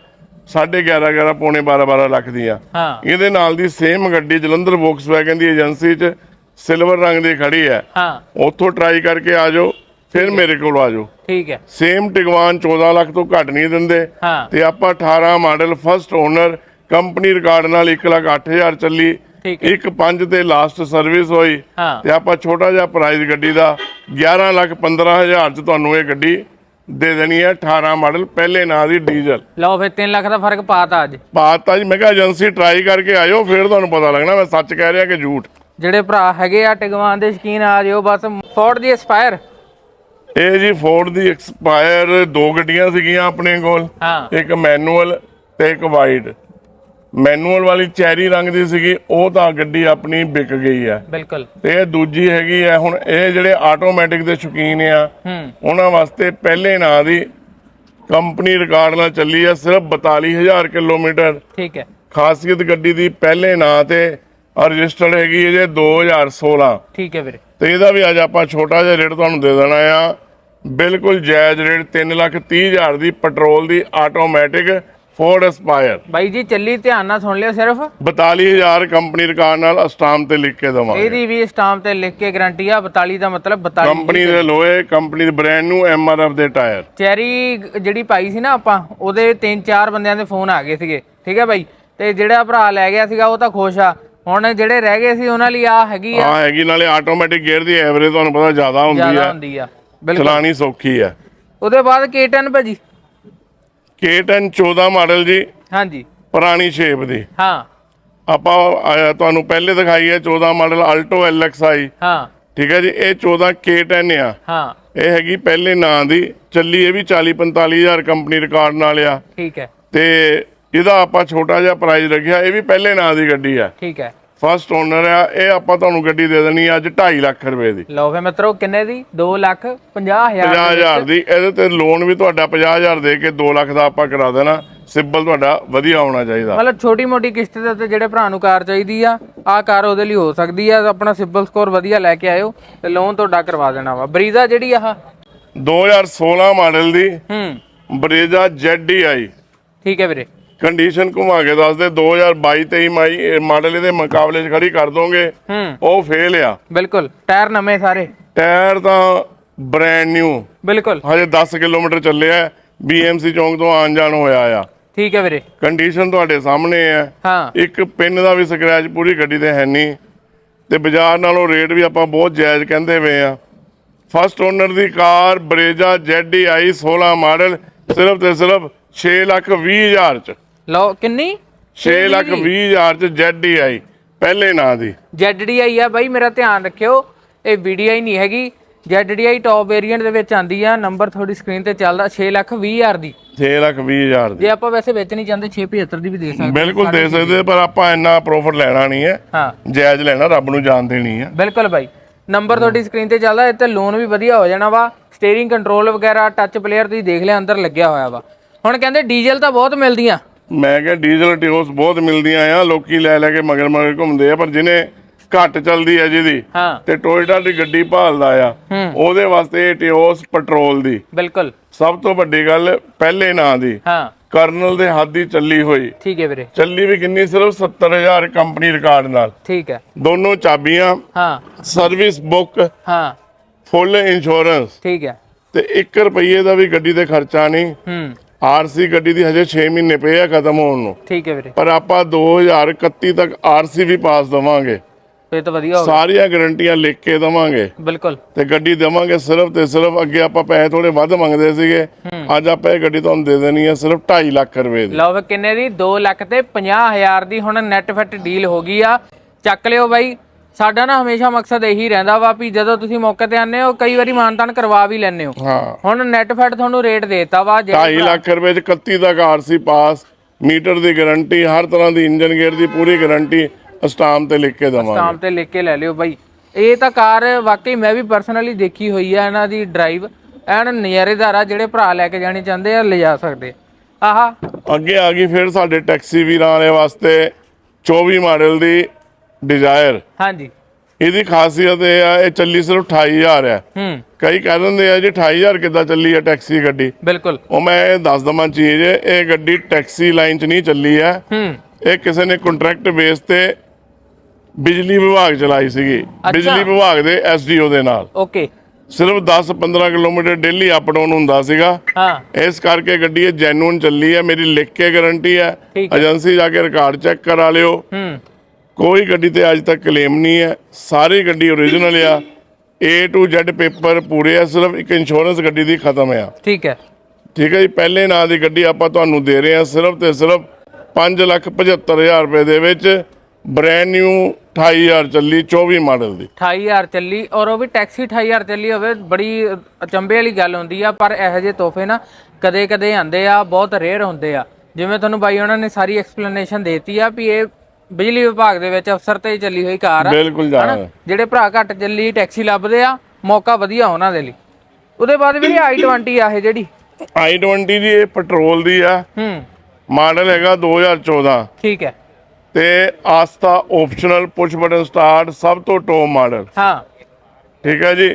11.5 11 ਪੌਣੇ 12 12 ਲੱਖ ਦੀਆਂ। ਹਾਂ। ਇਹਦੇ ਨਾਲ ਦੀ ਸੇਮ ਗੱਡੀ ਜਲੰਧਰ ਵੋਕਸਵੈਗਨ ਦੀ ਏਜੰਸੀ 'ਚ ਸਿਲਵਰ ਰੰਗ ਦੀ ਖੜੀ ਹੈ ਹਾਂ। ਉੱਥੋਂ ਟਰਾਈ ਕਰਕੇ ਆ ਜਾਓ ਫਿਰ ਮੇਰੇ ਕੋਲ ਆ ਜਾਓ। ਠੀਕ ਹੈ। ਸੇਮ ਟਿਗਵਾਨ 14 ਲੱਖ ਤੋਂ ਘੱਟ ਨਹੀਂ ਦਿੰਦੇ। ਤੇ ਆਪਾਂ 18 model first owner company record ਨਾਲ 1 ਲੱਖ 8000 ਚੱਲੀ ਇੱਕ 5 ਤੇ ਲਾਸਟ ਸਰਵਿਸ ਹੋਈ ਤੇ ਆਪਾਂ ਛੋਟਾ ਜਿਹਾ ਪ੍ਰਾਈਸ ਗੱਡੀ ਦਾ 11 ਲੱਖ 15000 ਚ ਤੁਹਾਨੂੰ ਇਹ ਗੱਡੀ ਦੇ ਦੇਣੀ ਹੈ 18 ਮਾਡਲ ਪਹਿਲੇ ਨਾਂ ਦੀ ਡੀਜ਼ਲ ਲਓ ਫਿਰ 3 ਲੱਖ ਦਾ ਫ਼ਰਕ ਪਾਤਾ ਅੱਜ। ਬਾਤ ਜੀ ਮੈਂ ਕਿਹਾ ਏਜੰਸੀ ਟਰਾਈ ਕਰਕੇ ਆਇਓ ਫਿਰ ਤੁਹਾਨੂੰ ਪਤਾ ਲੱਗਣਾ ਮੈਂ ਸੱਚ ਕਹਿ ਰਿਹਾ ਕਿ ਝੂਠ। ਜਿਹੜੇ ਭਰਾ ਹੈਗੇ ਆ ਟਿਗਵਾਨ ਦੇ ਸ਼ਕੀਨ ਆ ਜਿਓ ਬਸ ਫੋਰਡ ਦੀ ਐਸਪਾਇਰ ਇਹ ਜੀ ਫੋਰਡ ਦੀ ਐਕਸਪਾਇਰ ਦੋ ਗੱਡੀਆਂ ਸੀਗੀਆਂ ਆਪਣੇ ਕੋਲ। ਇੱਕ ਮੈਨੂਅਲ ਤੇ ਇੱਕ ਵਾਈਟ ਮੈਨੂਅਲ ਵਾਲੀ ਚੈਰੀ ਰੰਗ ਦੀ ਸੀਗੀ ਉਹ ਤਾਂ ਗੱਡੀ ਆਪਣੀ ਵਿਕ ਗਈ ਹੈ ਬਿਲਕੁਲ। ਤੇ ਇਹ ਦੂਜੀ ਹੈਗੀ ਹੈ ਹੁਣ ਇਹ ਜਿਹੜੇ ਆਟੋਮੈਟਿਕ ਦੇ ਸ਼ੌਕੀਨ ਆ ਹੂੰ। ਉਹਨਾਂ ਵਾਸਤੇ ਪਹਿਲੇ ਨਾਂ ਦੀ ਕੰਪਨੀ ਰਿਕਾਰਡ ਨਾਲ ਚੱਲੀ ਆ ਸਿਰਫ 42000 ਕਿਲੋਮੀਟਰ। ਠੀਕ ਹੈ। ਖਾਸੀਅਤ ਗੱਡੀ ਦੀ ਪਹਿਲੇ ਨਾਂ ਤੇ ਰਜਿਸਟਰਡ ਹੈਗੀ ਹੈ ਜੇ 2016 ਠੀਕ ਹੈ ਵੀਰੇ। ਤੇ ਇਹਦਾ ਵੀ ਅੱਜ ਆਪਾਂ ਛੋਟਾ ਜਿਹਾ ਰੇਟ ਤੁਹਾਨੂੰ ਦੇ ਦੇਣਾ ਆ। ਬਿਲਕੁਲ ਜਾਇਜ਼ ਰੇਟ 330000 ਦੀ ਪੈਟਰੋਲ ਦੀ ਆਟੋਮੈਟਿਕ ਫੋਰਡ ਐਸਪਾਇਰ ਬਾਈ ਜੀ ਚੱਲੀ ਧਿਆਨ ਨਾਲ ਸੁਣ ਲਿਓ ਸਿਰਫ। 42000 ਕੰਪਨੀ ਰਿਕਾਰਡ ਨਾਲ ਅਸਟਾਮ ਤੇ ਲਿਖ ਕੇ ਦਵਾਂਗੇ। ਇਹਦੀ ਵੀ ਸਟਾਂਪ ਤੇ ਲਿਖ ਕੇ ਗਾਰੰਟੀ ਆ 42 ਦਾ ਮਤਲਬ 42 ਕੰਪਨੀ ਦੇ ਲੋਹੇ ਕੰਪਨੀ ਦੇ ਬ੍ਰਾਂਡ ਨੂੰ ਐਮਆਰਐਫ ਦੇ ਟਾਇਰ ਚੈਰੀ ਜਿਹੜੀ ਪਾਈ ਸੀ ਨਾ ਆਪਾਂ ਉਹਦੇ ਤਿੰਨ ਚਾਰ ਬੰਦਿਆਂ ਦੇ ਫੋਨ ਆ ਗਏ ਸੀਗੇ। ਠੀਕ ਹੈ ਬਾਈ? ਤੇ ਜਿਹੜਾ ਭਰਾ ਲੈ ਗਿਆ ਸੀਗਾ ਉਹ ਤਾਂ ਖੁਸ਼ ਆ। ਹੁਣ ਜਿਹੜੇ ਰਹਿ ਗਏ ਸੀ ਉਹਨਾਂ ਲਈ ਆ ਹੈਗੀ ਆ। ਆ ਹੈਗੀ ਨਾਲੇ ਆਟੋਮੈਟਿਕ ਗੇਅਰ ਦੀ ਐਵਰੇਜ ਤੁਹਾਨੂੰ ਪਤਾ ਜ਼ਿਆਦਾ ਹੁੰਦੀ ਜ਼ਿਆਦਾ ਹੈ ਹੁੰਦੀ ਆ। ਬਿਲਕੁਲ। ਚਲਾਣੀ ਸੌਖੀ ਹੈ ਉਹਦੇ ਬਾਅਦ K10 ਭਾਜੀ। K10 14 ਮਾਡਲ ਜੀ। ਹਾਂਜੀ। ਪੁਰਾਣੀ ਸ਼ੇਪ ਦੀ। ਹਾਂ। ਆਪਾਂ ਤੁਹਾਨੂੰ ਪਹਿਲੇ ਦਿਖਾਈ ਹੈ 14 ਮਾਡਲ ਆਲਟੋ LXi ਹਾਂ। ਠੀਕ ਹੈ ਜੀ ਇਹ 14 K10 ਆ। ਹਾਂ। ਇਹ ਹੈਗੀ ਪਹਿਲੇ ਨਾਂ ਦੀ। ਚੱਲੀ ਇਹ ਵੀ 40 45000 ਕੰਪਨੀ ਰਿਕਾਰਡ ਨਾਲ ਆ। ਠੀਕ ਹੈ। ਤੇ ਇਹਦਾ ਆਪਾਂ ਛੋਟਾ ਜਿਹਾ ਪ੍ਰਾਈਸ ਰੱਖਿਆ ਇਹ ਵੀ ਪਹਿਲੇ ਨਾਂ ਦੀ ਗੱਡੀ ਆ। ਠੀਕ ਹੈ। ਫਸਟ ਓਨਰ ਆ ਇਹ ਆਪਾਂ ਤੁਹਾਨੂੰ ਗੱਡੀ ਦੇ ਦੇਣੀ ਅੱਜ 2.5 ਲੱਖ ਰੁਪਏ ਦੀ। ਲਓ ਫੇ ਮਿੱਤਰੋ ਕਿੰਨੇ ਦੀ? 2 ਲੱਖ 50000 50000 ਦੀ ਇਹਦੇ ਤੇ ਲੋਨ ਵੀ ਤੁਹਾਡਾ 50000 ਦੇ ਕੇ 2 ਲੱਖ ਦਾ ਆਪਾਂ ਕਰਾ ਦੇਣਾ। ਸਿਬਲ ਤੁਹਾਡਾ ਵਧੀਆ ਹੋਣਾ ਚਾਹੀਦਾ। ਮਤਲਬ ਛੋਟੀ ਮੋਟੀ ਕਿਸ਼ਤ ਦੇ ਉੱਤੇ ਜਿਹੜੇ ਭਰਾ ਨੂੰ ਕਾਰ ਚਾਹੀਦੀ ਆ ਆ ਕਾਰ ਉਹਦੇ ਲਈ ਹੋ ਸਕਦੀ ਆ। ਆਪਣਾ ਸਿਬਲ ਸਕੋਰ ਵਧੀਆ ਲੈ ਕੇ ਆਇਓ ਤੇ ਲੋਨ ਤੁਹਾਡਾ ਕਰਵਾ ਦੇਣਾ ਵਾ। ਬਰੀਜ਼ਾ ਜਿਹੜੀ ਆਹ? 2016 ਮਾਡਲ ਦੀ ਹੂੰ। ਬਰੇਜਾ ZDI ਠੀਕ ਹੈ ਵੀਰੇ। ਕੰਡੀਸ਼ਨ ਘੁਮਾ ਕੇ ਦੱਸ ਦੇ 2022 23 ਮਾਈ ਮਾਡਲ ਇਹਦੇ ਮੁਕਾਬਲੇ 'ਚ ਖੜੀ ਕਰ ਦੋਗੇ ਉਹ ਫੇਲ ਆ। ਬਿਲਕੁਲ ਟਾਇਰ ਨਵੇਂ ਸਾਰੇ। ਟਾਇਰ ਤਾਂ ਬ੍ਰੈਂਡ ਨਿਊ ਬਿਲਕੁਲ। ਹਜੇ 10 ਕਿਲੋਮੀਟਰ ਚੱਲਿਆ BMC ਚੌਂਕ ਤੋਂ ਆਉਣ ਜਾਣ ਹੋਇਆ ਆ। ਠੀਕ ਹੈ ਵੀਰੇ। ਕੰਡੀਸ਼ਨ ਤੁਹਾਡੇ ਸਾਹਮਣੇ ਹੈ। ਹਾਂ। ਇੱਕ ਪਿੰਨ ਦਾ ਵੀ ਸਕ੍ਰੈਚ ਪੂਰੀ ਗੱਡੀ ਤੇ ਹੈ ਨਹੀਂ। ਤੇ ਬਾਜ਼ਾਰ ਨਾਲੋਂ ਰੇਟ ਵੀ ਆਪਾਂ ਬਹੁਤ ਜਾਇਜ਼ ਕਹਿੰਦੇ ਪਏ ਆ। ਫਸਟ ਓਨਰ ਦੀ ਕਾਰ ਬਰੇਜਾ ZDI 16 ਮਾਡਲ ਸਿਰਫ ਤੇ ਸਿਰਫ 6 ਲੱਖ 20 ਹਜ਼ਾਰ ਚ। ਲਓ ਕਿੰਨੀ? 6 ਲੱਖ 20 ਹਜ਼ਾਰ ਚ ZDI ਪਹਿਲੇ ਨਾਂ ਦੀ। ZDI ਆ ਬਾਈ ਮੇਰਾ ਧਿਆਨ ਰੱਖਿਓ ਇਹ VDI ਨਹੀਂ ਹੈਗੀ। ZDI ਟੌਪ ਵੇਰੀਐਂਟ ਦੇ ਵਿੱਚ ਆਂਦੀ ਆ ਨੰਬਰ ਤੁਹਾਡੀ ਸਕਰੀਨ ਤੇ ਚੱਲਦਾ 6 ਲੱਖ 20 ਹਜ਼ਾਰ ਦੀ। 6 ਲੱਖ 20 ਹਜ਼ਾਰ ਦੀ। ਜੇ ਆਪਾਂ ਵੈਸੇ ਵੇਚਣੀ ਚਾਹੁੰਦੇ 675 ਦੀ ਵੀ ਦੇ ਸਕਦੇ। ਬਿਲਕੁਲ ਦੇ ਸਕਦੇ ਪਰ ਆਪਾਂ ਇੰਨਾ ਪ੍ਰੋਫਿਟ ਲੈਣਾ ਨਹੀਂ ਹੈ। ਹਾਂ। ਜਾਇਜ਼ ਲੈਣਾ ਰੱਬ ਨੂੰ ਜਾਣ ਦੇਣੀ ਹੈ। ਬਿਲਕੁਲ ਬਾਈ। ਨੰਬਰ ਤੁਹਾਡੀ ਸਕਰੀਨ ਤੇ ਚੱਲਦਾ ਇੱਥੇ ਲੋਨ ਵੀ ਵਧੀਆ ਹੋ ਜਾਣਾ ਵਾ। ਸਟੀਅਰਿੰਗ ਕੰਟਰੋਲ ਵਗੈਰਾ ਟੱਚ ਪਲੇਅਰ ਤੁਸੀਂ ਦੇਖ ਲਿਆ ਅੰਦਰ ਲੱਗਿਆ ਹੋਇਆ ਵਾ। ਹੁਣ ਕਹਿੰਦੇ ਡੀਜ਼ਲ ਤਾਂ ਬਹੁਤ ਮਿਲਦੀਆਂ। ਮੈਂ ਕਿਹਾ ਡੀਜ਼ਲ ਟਿਓਸ ਬਹੁਤ ਮਿਲਦੀਆਂ ਆ ਲੋਕੀ ਲੈ ਲੈ ਕੇ ਮਗਰ ਮਗਰ ਘੁੰਮਦੇ ਆ ਪਰ ਜਿਹਨੇ ਘੱਟ ਚੱਲਦੀ ਹੈ ਜਿਹਦੀ ਹਾਂ। ਤੇ ਟੋਇਟਾ ਦੀ ਗੱਡੀ ਭਾਲਦਾ ਆ। ਉਹਦੇ ਵਾਸਤੇ ਟਿਓਸ ਪੈਟਰੋਲ ਦੀ। ਬਿਲਕੁਲ। ਸਭ ਤੋਂ ਵੱਡੀ ਗੱਲ ਪਹਿਲੇ ਨਾਂ ਦੀ। ਹਾਂ। ਕਰਨਲ ਦੇ ਹੱਥ ਦੀ ਚੱਲੀ ਹੋਈ। ਠੀਕ ਹੈ ਵੀਰੇ। ਚੱਲੀ ਵੀ ਕਿੰਨੀ? ਸਿਰਫ 70000 ਕੰਪਨੀ ਰਿਕਾਰਡ ਨਾਲ। ਠੀਕ ਹੈ। ਦੋਨੋਂ ਚਾਬੀਆਂ ਹਾਂ। ਸਰਵਿਸ ਬੁੱਕ ਹਾਂ। ਫੁੱਲ ਇੰਸ਼ੋਰੈਂਸ ਠੀਕ ਹੈ। ਤੇ 1 ਰੁਪਏ ਦਾ ਵੀ ਗੱਡੀ ਤੇ ਖਰਚਾ ਨਹੀਂ। ਹੂੰ। ਆਰਸੀ ਗੱਡੀ ਦੀ ਹਜੇ 6 ਮਹੀਨੇ ਪਏ ਆ ਖਤਮ ਹੋਣ ਨੂੰ। ਠੀਕ ਹੈ ਵੀਰੇ। ਪਰ ਆਪਾਂ 2031 ਤੱਕ ਆਰਸੀ ਵੀ ਪਾਸ ਦਵਾਂਗੇ। ਫੇਰ ਤਾਂ ਵਧੀਆ ਹੋ ਗਿਆ। ਸਾਰੀਆਂ ਗਾਰੰਟੀਆਂ ਲਿਖ ਕੇ ਦਵਾਂਗੇ। ਬਿਲਕੁਲ। ਤੇ ਗੱਡੀ ਦੇਵਾਂਗੇ ਸਿਰਫ ਤੇ ਸਿਰਫ ਅੱਗੇ ਆਪਾਂ ਪੈਸੇ ਥੋੜੇ ਵੱਧ ਮੰਗਦੇ ਸੀਗੇ। ਅੱਜ ਆਪਾਂ ਇਹ ਗੱਡੀ ਤੁਹਾਨੂੰ ਦੇ ਦੇਣੀ ਹੈ ਸਿਰਫ 2.5 ਲੱਖ ਰੁਪਏ ਦੀ। ਲਓ ਵੇ ਕਿੰਨੇ ਦੀ? 2 ਲੱਖ ਤੇ 50000 ਦੀ ਹੁਣ ਨੈਟ ਫਿੱਟ ਡੀਲ ਹੋ ਗਈ ਆ। ਚੱਕ ਲਿਓ ਬਾਈ। ਸਾਡਾ ਨਾ ਹਮੇਸ਼ਾ ਮਕਸਦ ਇਹੀ ਰਹਿੰਦਾ ਵਾ ਵੀ ਜਦੋਂ ਤੁਸੀਂ ਮੌਕੇ ਤੇ ਆਨੇ ਹੋ ਕਈ ਵਾਰੀ ਮਾਨਤਾਨ ਕਰਵਾ ਵੀ ਲੈਂਦੇ ਹੋ। ਹਾਂ। ਹੁਣ ਨੈਟ ਫਿੱਟ ਤੁਹਾਨੂੰ ਰੇਟ ਦੇਤਾ ਵਾ ਜੇ 2.5 ਲੱਖ ਰੁਪਏ ਚ 31 ਤੱਕ ਆਰਸੀ ਪਾਸ ਮੀਟਰ ਦੀ ਗਾਰੰਟੀ ਹਰ ਤਰ੍ਹਾਂ ਦੀ ਇੰਜਨ ਗੇਅਰ ਦੀ ਪੂਰੀ ਗਾਰੰਟੀ ਸਟਾਮ ਤੇ ਲਿਖ ਕੇ ਦਵਾਂਗੇ। ਸਟਾਮ ਤੇ ਲਿਖ ਕੇ ਲੈ ਲਿਓ ਬਾਈ। ਇਹ ਤਾਂ ਕਾਰ ਵਾਕਈ ਮੈਂ ਵੀ ਪਰਸਨਲੀ ਦੇਖੀ ਹੋਈ ਆ ਇਹਨਾਂ ਦੀ ਡਰਾਈਵ ਐਨ ਨਜ਼ਾਰੇਦਾਰ ਆ ਜਿਹੜੇ ਭਰਾ ਲੈ ਕੇ ਜਾਣੀ ਚਾਹੁੰਦੇ ਆ ਲਿਜਾ ਸਕਦੇ। ਆਹਾ। ਅੱਗੇ ਆ ਗਈ ਫਿਰ ਸਾਡੇ ਟੈਕਸੀ ਵੀਰਾਂ ਵਾਲੇ ਵਾਸਤੇ 24 ਮਾਡਲ ਦੀ ਡਿਜ਼ਾਇਰ ਹਾਂਜੀ। ਇਹਦੀ ਖਾਸੀਅਤ ਇਹ ਆ ਇਹ ਚੱਲੀ ਸਿਰਫ 28000 ਹੈ ਹੂੰ। ਕਈ ਕਹਿ ਦਿੰਦੇ ਆ ਜੀ 28000 ਕਿੱਦਾਂ ਚੱਲੀ ਹੈ ਟੈਕਸੀ ਗੱਡੀ? ਬਿਲਕੁਲ। ਉਹ ਮੈਂ ਇਹ ਦੱਸ ਦਵਾਂ ਚੀਜ਼ ਇਹ ਗੱਡੀ ਟੈਕਸੀ ਲਾਈਨ 'ਚ ਨਹੀਂ ਚੱਲੀ ਹੈ ਹੂੰ। ਇਹ ਕਿਸੇ ਨੇ ਕੰਟਰੈਕਟ ਬੇਸ ਤੇ ਬਿਜਲੀ ਵਿਭਾਗ ਚਲਾਈ ਸੀਗੀ। ਬਿਜਲੀ ਵਿਭਾਗ ਦੇ ਐਸਡੀਓ ਦੇ ਨਾਲ। ਓਕੇ। ਸਿਰਫ 10-15 ਕਿਲੋਮੀਟਰ ਡੇਲੀ ਅਪ ਡਾਊਨ ਹੁੰਦਾ ਸੀਗਾ। ਹਾਂ। ਇਸ ਕਰਕੇ ਗੱਡੀ ਇਹ ਜੈਨੂਨ ਚੱਲੀ ਹੈ ਮੇਰੀ ਲਿਖ ਕੇ ਗਾਰੰਟੀ ਹੈ। ਏਜੰਸੀ ਜਾ ਕੇ ਰਿਕਾਰਡ ਚੈੱਕ ਕਰਾ ਲਿਓ। ਹੂੰ। ਕੋਈ ਗੱਡੀ ਤੇ ਅੱਜ ਤੱਕ ਕਲੇਮ ਨਹੀਂ ਹੈ। ਸਾਰੀ ਗੱਡੀ ਓਰੀਜਨਲ ਆ। A to Z ਪੇਪਰ ਪੂਰੇ ਆ। ਸਿਰਫ ਇੱਕ ਇੰਸ਼ੋਰੈਂਸ ਗੱਡੀ ਦੀ ਖਤਮ ਆ। ਠੀਕ ਹੈ। ਠੀਕ ਹੈ ਜੀ ਪਹਿਲੇ ਨਾਂ ਦੀ ਗੱਡੀ ਆਪਾਂ ਤੁਹਾਨੂੰ ਦੇ ਰਹੇ ਹਾਂ ਸਿਰਫ ਤੇ ਸਿਰਫ 575000 ਰੁਪਏ ਦੇ ਵਿੱਚ। ਬ੍ਰੈਂਡ ਨਿਊ 28000 ਚੱਲੀ 24 ਮਾਡਲ ਦੀ। 28000 ਚੱਲੀ ਔਰ ਉਹ ਵੀ ਟੈਕਸੀ 28000 ਚੱਲੀ ਹੋਵੇ ਬੜੀ ਅਚੰਬੇ ਵਾਲੀ ਗੱਲ ਹੁੰਦੀ ਆ ਪਰ ਇਹੋ ਜਿਹੇ ਤੋਹਫੇ ਨਾ ਕਦੇ ਕਦੇ ਆਉਂਦੇ ਆ ਬਹੁਤ ਰੇਅਰ ਹੁੰਦੇ ਆ। ਜਿਵੇਂ ਤੁਹਾਨੂੰ ਬਾਈ ਉਹਨਾਂ ਨੇ ਸਾਰੀ ਐਕਸਪਲੇਨੇਸ਼ਨ ਦੇਤੀ ਆ ਵੀ ਇਹ ਬਿਜਲੀ ਵਿਭਾਗ ਦੇ ਵਿੱਚ ਅਫਸਰ ਤੇ ਚੱਲੀ ਹੋਈ ਕਾਰ ਆ ਬਿਲਕੁਲ ਜਾਣਾ ਜਿਹੜੇ ਭਰਾ ਘੱਟ ਚੱਲੀ ਟੈਕਸੀ ਲੱਭਦੇ ਆ ਮੌਕਾ ਵਧੀਆ ਉਹਨਾਂ ਦੇ ਲਈ। ਉਹਦੇ ਬਾਅਦ ਵੀ i20 ਆ ਇਹ ਜਿਹੜੀ? I20 ਜੀ ਇਹ ਪੈਟਰੋਲ ਦੀ ਆ। ਹੂੰ। ਮਾਡਲ ਹੈਗਾ 2014 ਠੀਕ ਹੈ। ਤੇ ਆਸਤਾ ਆਪਸ਼ਨਲ ਪੁਸ਼ ਬਟਨ ਸਟਾਰਟ ਸਭ ਤੋਂ ਟੌਪ ਮਾਡਲ। ਹਾਂ। ਠੀਕ ਹੈ ਜੀ?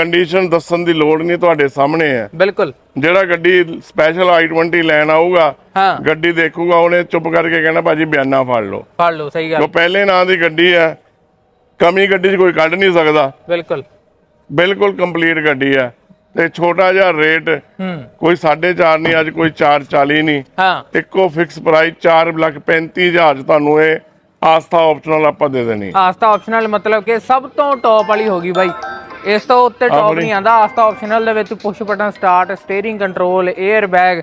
ਕੰਡੀਸ਼ਨ ਦੱਸਣ ਦੀ ਲੋੜ ਨਹੀਂ ਤੁਹਾਡੇ ਸਾਹਮਣੇ ਹੈ। ਬਿਲਕੁਲ। ਜਿਹੜਾ ਗੱਡੀ ਸਪੈਸ਼ਲ i20 ਲੈਣ ਆਊਗਾ ਹਾਂ। ਗੱਡੀ ਦੇਖੂਗਾ ਉਹਨੇ ਚੁੱਪ ਕਰਕੇ ਕਹਿਣਾ ਭਾਜੀ ਬਿਆਨਾ ਫੜ ਲਓ। ਫੜ ਲਓ ਸਹੀ ਗੱਲ। ਜੋ ਪਹਿਲੇ ਨਾਂ ਦੀ ਗੱਡੀ ਹੈ ਕਮੀ ਗੱਡੀ 'ਚ ਕੋਈ ਕੱਢ ਨਹੀਂ ਸਕਦਾ। ਬਿਲਕੁਲ। ਬਿਲਕੁਲ ਕੰਪਲੀਟ ਗੱਡੀ ਹੈ। ਤੇ ਛੋਟਾ ਜਿਹਾ ਰੇਟ ਹੂੰ। ਕੋਈ 4.5 ਨਹੀਂ ਅੱਜ ਕੋਈ 440 ਨਹੀਂ। ਹਾਂ। ਇੱਕੋ ਫਿਕਸ ਪ੍ਰਾਈਸ 4 ਲੱਖ 35000 ਚ ਤੁਹਾਨੂੰ ਇਹ ਆਸਥਾ ਆਪਸ਼ਨਲ ਆਪਾਂ ਦੇ ਦੇਣੀ। ਆਸਤਾ ਆਪਸ਼ਨਲ ਮਤਲਬ ਕਿ ਸਭ ਤੋਂ ਟੌਪ ਵਾਲੀ ਹੋ ਗਈ ਬਾਈ। ਇਸ ਤੋਂ ਉੱਤੇ ਟੌਪ ਨਹੀਂ ਆਂਦਾ ਆਸਤਾ ਆਪਸ਼ਨਲ ਦੇ ਵਿੱਚ push button start steering control air bag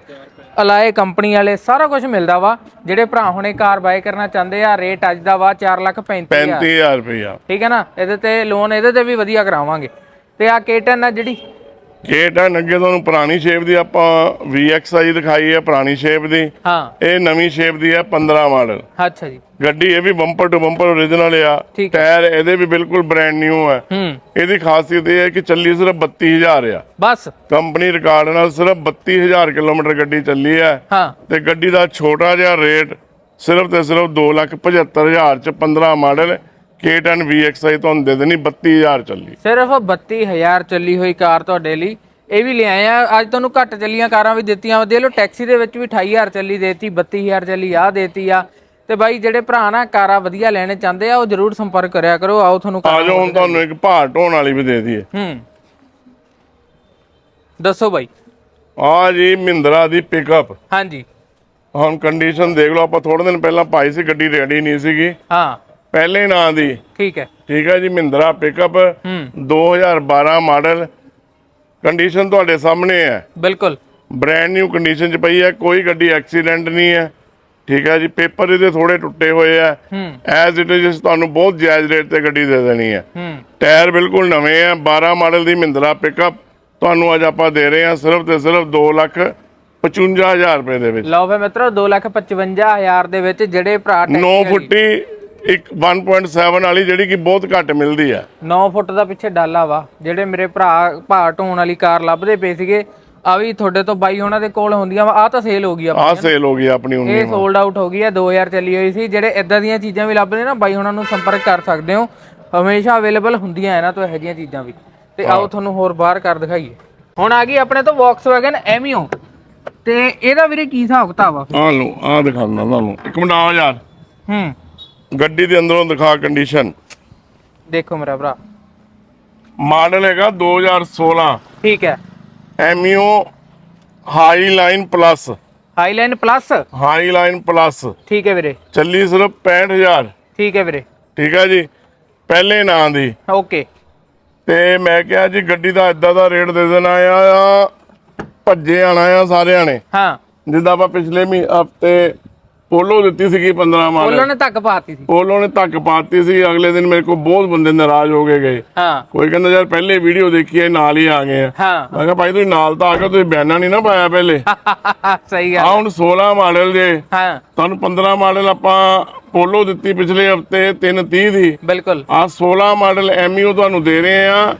alloy company ਵਾਲੇ ਸਾਰਾ ਕੁਝ ਮਿਲਦਾ ਵਾ। ਜਿਹੜੇ ਭਰਾ ਹੁਣੇ ਕਾਰ ਬਾਏ ਕਰਨਾ ਚਾਹੁੰਦੇ ਆ ਰੇਟ ਅੱਜ ਦਾ ਵਾ 4 ਲੱਖ 35 ਹਜ਼ਾਰ। 35000 ਰੁਪਇਆ ਠੀਕ ਹੈ ਨਾ? ਇਹਦੇ ਤੇ ਲੋਨ ਇਹਦੇ ਤੇ ਵੀ ਵਧੀਆ ਕਰਾਵਾਂਗੇ। ਤੇ ਆ K10 ਆ ਜਿਹੜੀ। ਗੇਟ ਹੈ ਅੱਗੇ ਤੁਹਾਨੂੰ ਪੁਰਾਣੀ ਸ਼ੇਪ ਦੀ ਆਪਾਂ VXI ਦਿਖਾਈ ਹੈ ਪੁਰਾਣੀ ਸ਼ੇਪ ਦੀ। ਹਾਂ। ਇਹ ਨਵੀਂ ਸ਼ੇਪ ਦੀ ਹੈ 15 ਮਾਡਲ ਅੱਛਾ ਜੀ। ਗੱਡੀ ਇਹ ਵੀ ਬੰਪਰ ਟੂ ਬੰਪਰ ਓਰੀਜਨਲ ਆ। ਟਾਇਰ ਇਹਦੇ ਵੀ ਬਿਲਕੁਲ ਬ੍ਰਾਂਡ ਨਿਊ ਹੈ ਹੂੰ। ਇਹਦੀ ਖਾਸੀਅਤ ਇਹ ਹੈ ਕਿ ਚੱਲੀ ਸਿਰਫ 32000 ਆ। ਬਸ। ਕੰਪਨੀ ਰਿਕਾਰਡ ਨਾਲ ਸਿਰਫ 32000 ਕਿਲੋਮੀਟਰ ਗੱਡੀ ਚੱਲੀ ਹੈ। ਹਾਂ। ਤੇ ਗੱਡੀ ਦਾ ਛੋਟਾ ਜਿਹਾ ਰੇਟ ਸਿਰਫ ਤੇ ਸਿਰਫ 275000 ਚ 15 ਮਾਡਲ K10 VXI ਤੁਹਾਨੂੰ ਦੇ ਦੇਣੀ 32000 ਚੱਲੀ। ਸਿਰਫ 32000 ਚੱਲੀ ਹੋਈ ਕਾਰ ਤੁਹਾਡੇ ਲਈ। ਇਹ ਵੀ ਲਿਆਏ ਆ ਅੱਜ ਤੁਹਾਨੂੰ ਘੱਟ ਚੱਲੀਆਂ ਕਾਰਾਂ ਵੀ ਦਿੱਤੀਆਂ। ਦੇ ਲੋ ਟੈਕਸੀ ਦੇ ਵਿੱਚ ਵੀ 28000 ਚੱਲੀ ਦੇਤੀ 32000 ਚੱਲੀ ਆ ਦੇਤੀ ਆ। ਤੇ ਬਾਈ ਜਿਹੜੇ ਭਰਾ ਨਾ ਕਾਰਾਂ ਵਧੀਆ ਲੈਣੇ ਚਾਹੁੰਦੇ ਆ ਉਹ ਜਰੂਰ ਸੰਪਰਕ ਕਰਿਆ ਕਰੋ। ਆਓ ਤੁਹਾਨੂੰ ਆ ਜਾਓ ਹੁਣ ਤੁਹਾਨੂੰ ਇੱਕ ਭਾਰ ਢੋਣ ਵਾਲੀ ਵੀ ਦੇ ਦਈਏ। ਹੂੰ। ਦੱਸੋ ਬਾਈ। ਆ ਜੀ ਮਹਿੰਦਰਾ ਦੀ ਪਿਕਅਪ ਹਾਂਜੀ। ਹੁਣ ਕੰਡੀਸ਼ਨ ਦੇਖ ਲਓ ਆਪਾਂ ਥੋੜੇ ਦਿਨ ਪਹਿਲਾਂ ਪਾਈ ਸੀ ਗੱਡੀ ਰੈਡੀ ਨਹੀਂ ਸੀਗੀ। ਹਾਂ। ਪਹਿਲੇ ਨਾਂ ਦੀ। ਠੀਕ ਹੈ। ਠੀਕ ਹੈ ਜੀ ਮਹਿੰਦਰਾ ਪਿਕਅਪ ਹੂੰ। 2012 ਮਾਡਲ ਕੰਡੀਸ਼ਨ ਤੁਹਾਡੇ ਸਾਹਮਣੇ ਹੈ। ਬਿਲਕੁਲ। ਬ੍ਰੈਂਡ ਨਿਊ ਕੰਡੀਸ਼ਨ 'ਚ ਪਈ ਹੈ ਕੋਈ ਗੱਡੀ ਐਕਸੀਡੈਂਟ ਨਹੀਂ ਹੈ। ਠੀਕ ਹੈ ਜੀ ਪੇਪਰ ਇਹਦੇ ਥੋੜੇ ਟੁੱਟੇ ਹੋਏ ਆ ਐਜ਼ ਇਟ ਇਜ਼ ਤੁਹਾਨੂੰ ਬਹੁਤ ਜਾਇਜ਼ ਰੇਟ ਤੇ ਗੱਡੀ ਦੇ ਦੇਣੀ ਹੈ। ਟਾਇਰ ਬਿਲਕੁਲ ਨਵੇਂ ਆ 12 ਮਾਡਲ ਦੀ ਮਹਿੰਦਰਾ ਪਿਕਅਪ ਤੁਹਾਨੂੰ ਅੱਜ ਆਪਾਂ ਦੇ ਰਹੇ ਹਾਂ ਸਿਰਫ ਤੇ ਸਿਰਫ 2 ਲੱਖ 55000 ਰੁਪਏ ਦੇ ਵਿੱਚ। ਲਓ ਫੇ ਮਿੱਤਰੋ 255000 ਦੇ ਵਿੱਚ ਜਿਹੜੇ ਭਰਾ 9 ਫੁੱਟੀ ਇੱਕ 1.7 ਵਾਲੀ ਜਿਹੜੀ ਕਿ ਬਹੁਤ ਘੱਟ ਮਿਲਦੀ ਹੈ 9 ਫੁੱਟ ਦਾ ਪਿੱਛੇ ਡਾਲਾ ਵਾ ਜਿਹੜੇ ਮੇਰੇ ਭਰਾ ਭਾਰ ਢੋਣ ਵਾਲੀ ਕਾਰ ਲੱਭਦੇ ਪਏ ਸੀਗੇ ਆ ਵੀ ਤੁਹਾਡੇ ਤੋਂ ਬਾਈ ਉਹਨਾਂ ਦੇ ਕੋਲ ਹੁੰਦੀਆਂ ਵਾ ਆ ਤਾਂ ਸੇਲ ਹੋ ਗਈ ਆ ਆਹ ਸੇਲ ਹੋ ਗਈ ਆਪਣੀ 19 ਇਹ ਸੋਲਡ ਆਊਟ ਹੋ ਗਈ ਆ 2000 ਚੱਲੀ ਹੋਈ ਸੀ ਜਿਹੜੇ ਇਦਾਂ ਦੀਆਂ ਚੀਜ਼ਾਂ ਵੀ ਲੱਭਦੇ ਨਾ ਬਾਈ ਉਹਨਾਂ ਨੂੰ ਸੰਪਰਕ ਕਰ ਸਕਦੇ ਹੋ। ਹਮੇਸ਼ਾ ਅਵੇਲੇਬਲ ਹੁੰਦੀਆਂ ਇਹਨਾਂ ਤੋਂ ਇਹੋ ਜਿਹੀਆਂ ਚੀਜ਼ਾਂ ਵੀ। ਤੇ ਆਓ ਤੁਹਾਨੂੰ ਹੋਰ ਬਾਹਰ ਕਰ ਦਿਖਾਈਏ। ਹੁਣ ਆ ਗਈ ਆਪਣੇ ਤੋਂ Volkswagen ਐਮੀਓ ਤੇ ਇਹਦਾ ਵੀਰੇ ਕੀ ਹਿਸਾਬ ਕਿਤਾਬ ਆ? ਆਹ ਲਓ ਆਹ ਦਿਖਾਉਂਦਾ ਤੁਹਾਨੂੰ। ਇੱਕ ਮਿੰਟ ਆਓ ਯਾਰ। ਹੂੰ। ਗੱਡੀ ਦੇ ਅੰਦਰੋਂ ਦਿਖਾ ਕੰਡੀਸ਼ਨ ਦੇਖੋ ਮੇਰਾ ਭਰਾ। ਮਾਡਲ ਹੈਗਾ 2016 ਠੀਕ ਹੈ। ਐਮਯੂ high line plus highline plus high line plus ਠੀਕ ਹੈ ਵੀਰੇ। ਚੱਲੀ ਸਿਰਫ 65000 ਠੀਕ ਹੈ ਵੀਰੇ। ਠੀਕ ਹੈ ਜੀ। ਪਹਿਲੇ ਨਾਂ ਦੀ। ਓਕੇ। ਤੇ ਮੈਂ ਕਿਹਾ ਜੀ ਗੱਡੀ ਦਾ ਇਦਾਂ ਦਾ ਰੇਟ ਦੇ ਦੇਣਾ ਆ ਭੱਜੇ ਆਣਾ ਆ ਸਾਰਿਆਂ ਨੇ। ਹਾਂ। ਜਿੱਦਾਂ ਆਪਾਂ ਪਿਛਲੇ ਹਫ਼ਤੇ ਪੋਲੋ ਦਿੱਤੀ ਸੀਗੀ 15 ਉਹਨਾਂ ਮਾਡਲ ਨੇ ਧੱਕ ਪਾਤੀ ਸੀ। ਪੋਲੋ ਨੇ ਧੱਕ ਪਾਤੀ ਸੀ ਅਗਲੇ ਦਿਨ ਮੇਰੇ ਕੋਲ ਬਹੁਤ ਬੰਦੇ ਨਾਰਾਜ਼ ਹੋ ਕੇ ਗਏ। ਹਾਂ। ਕੋਈ ਕਹਿੰਦਾ ਯਾਰ ਪਹਿਲੇ ਵੀਡੀਓ ਦੇਖੀ ਹੈ ਨਾਲ ਹੀ ਆ ਗਏ ਆ। ਹਾਂ। ਮੈਂ ਕਿਹਾ ਭਾਈ ਤੁਸੀਂ ਨਾਲ ਤਾਂ ਆ ਕੇ ਤੁਸੀਂ ਬਿਆਨਾ ਨਹੀਂ ਨਾ ਪਾਇਆ ਪਹਿਲੇ। ਸਹੀ ਆ ਗੱਲ ਹੁਣ 16 ਮਾਡਲ ਜੇ। ਹਾਂ। ਤੁਹਾਨੂੰ 15 ਮਾਡਲ ਆਪਾਂ ਪੋਲੋ ਦਿੱਤੀ ਪਿਛਲੇ ਹਫ਼ਤੇ 330 ਦੀ। ਬਿਲਕੁਲ। ਆ 16 ਮਾਡਲ ਐਮਯੂ ਤੁਹਾਨੂੰ ਦੇ ਰਹੇ ਆ।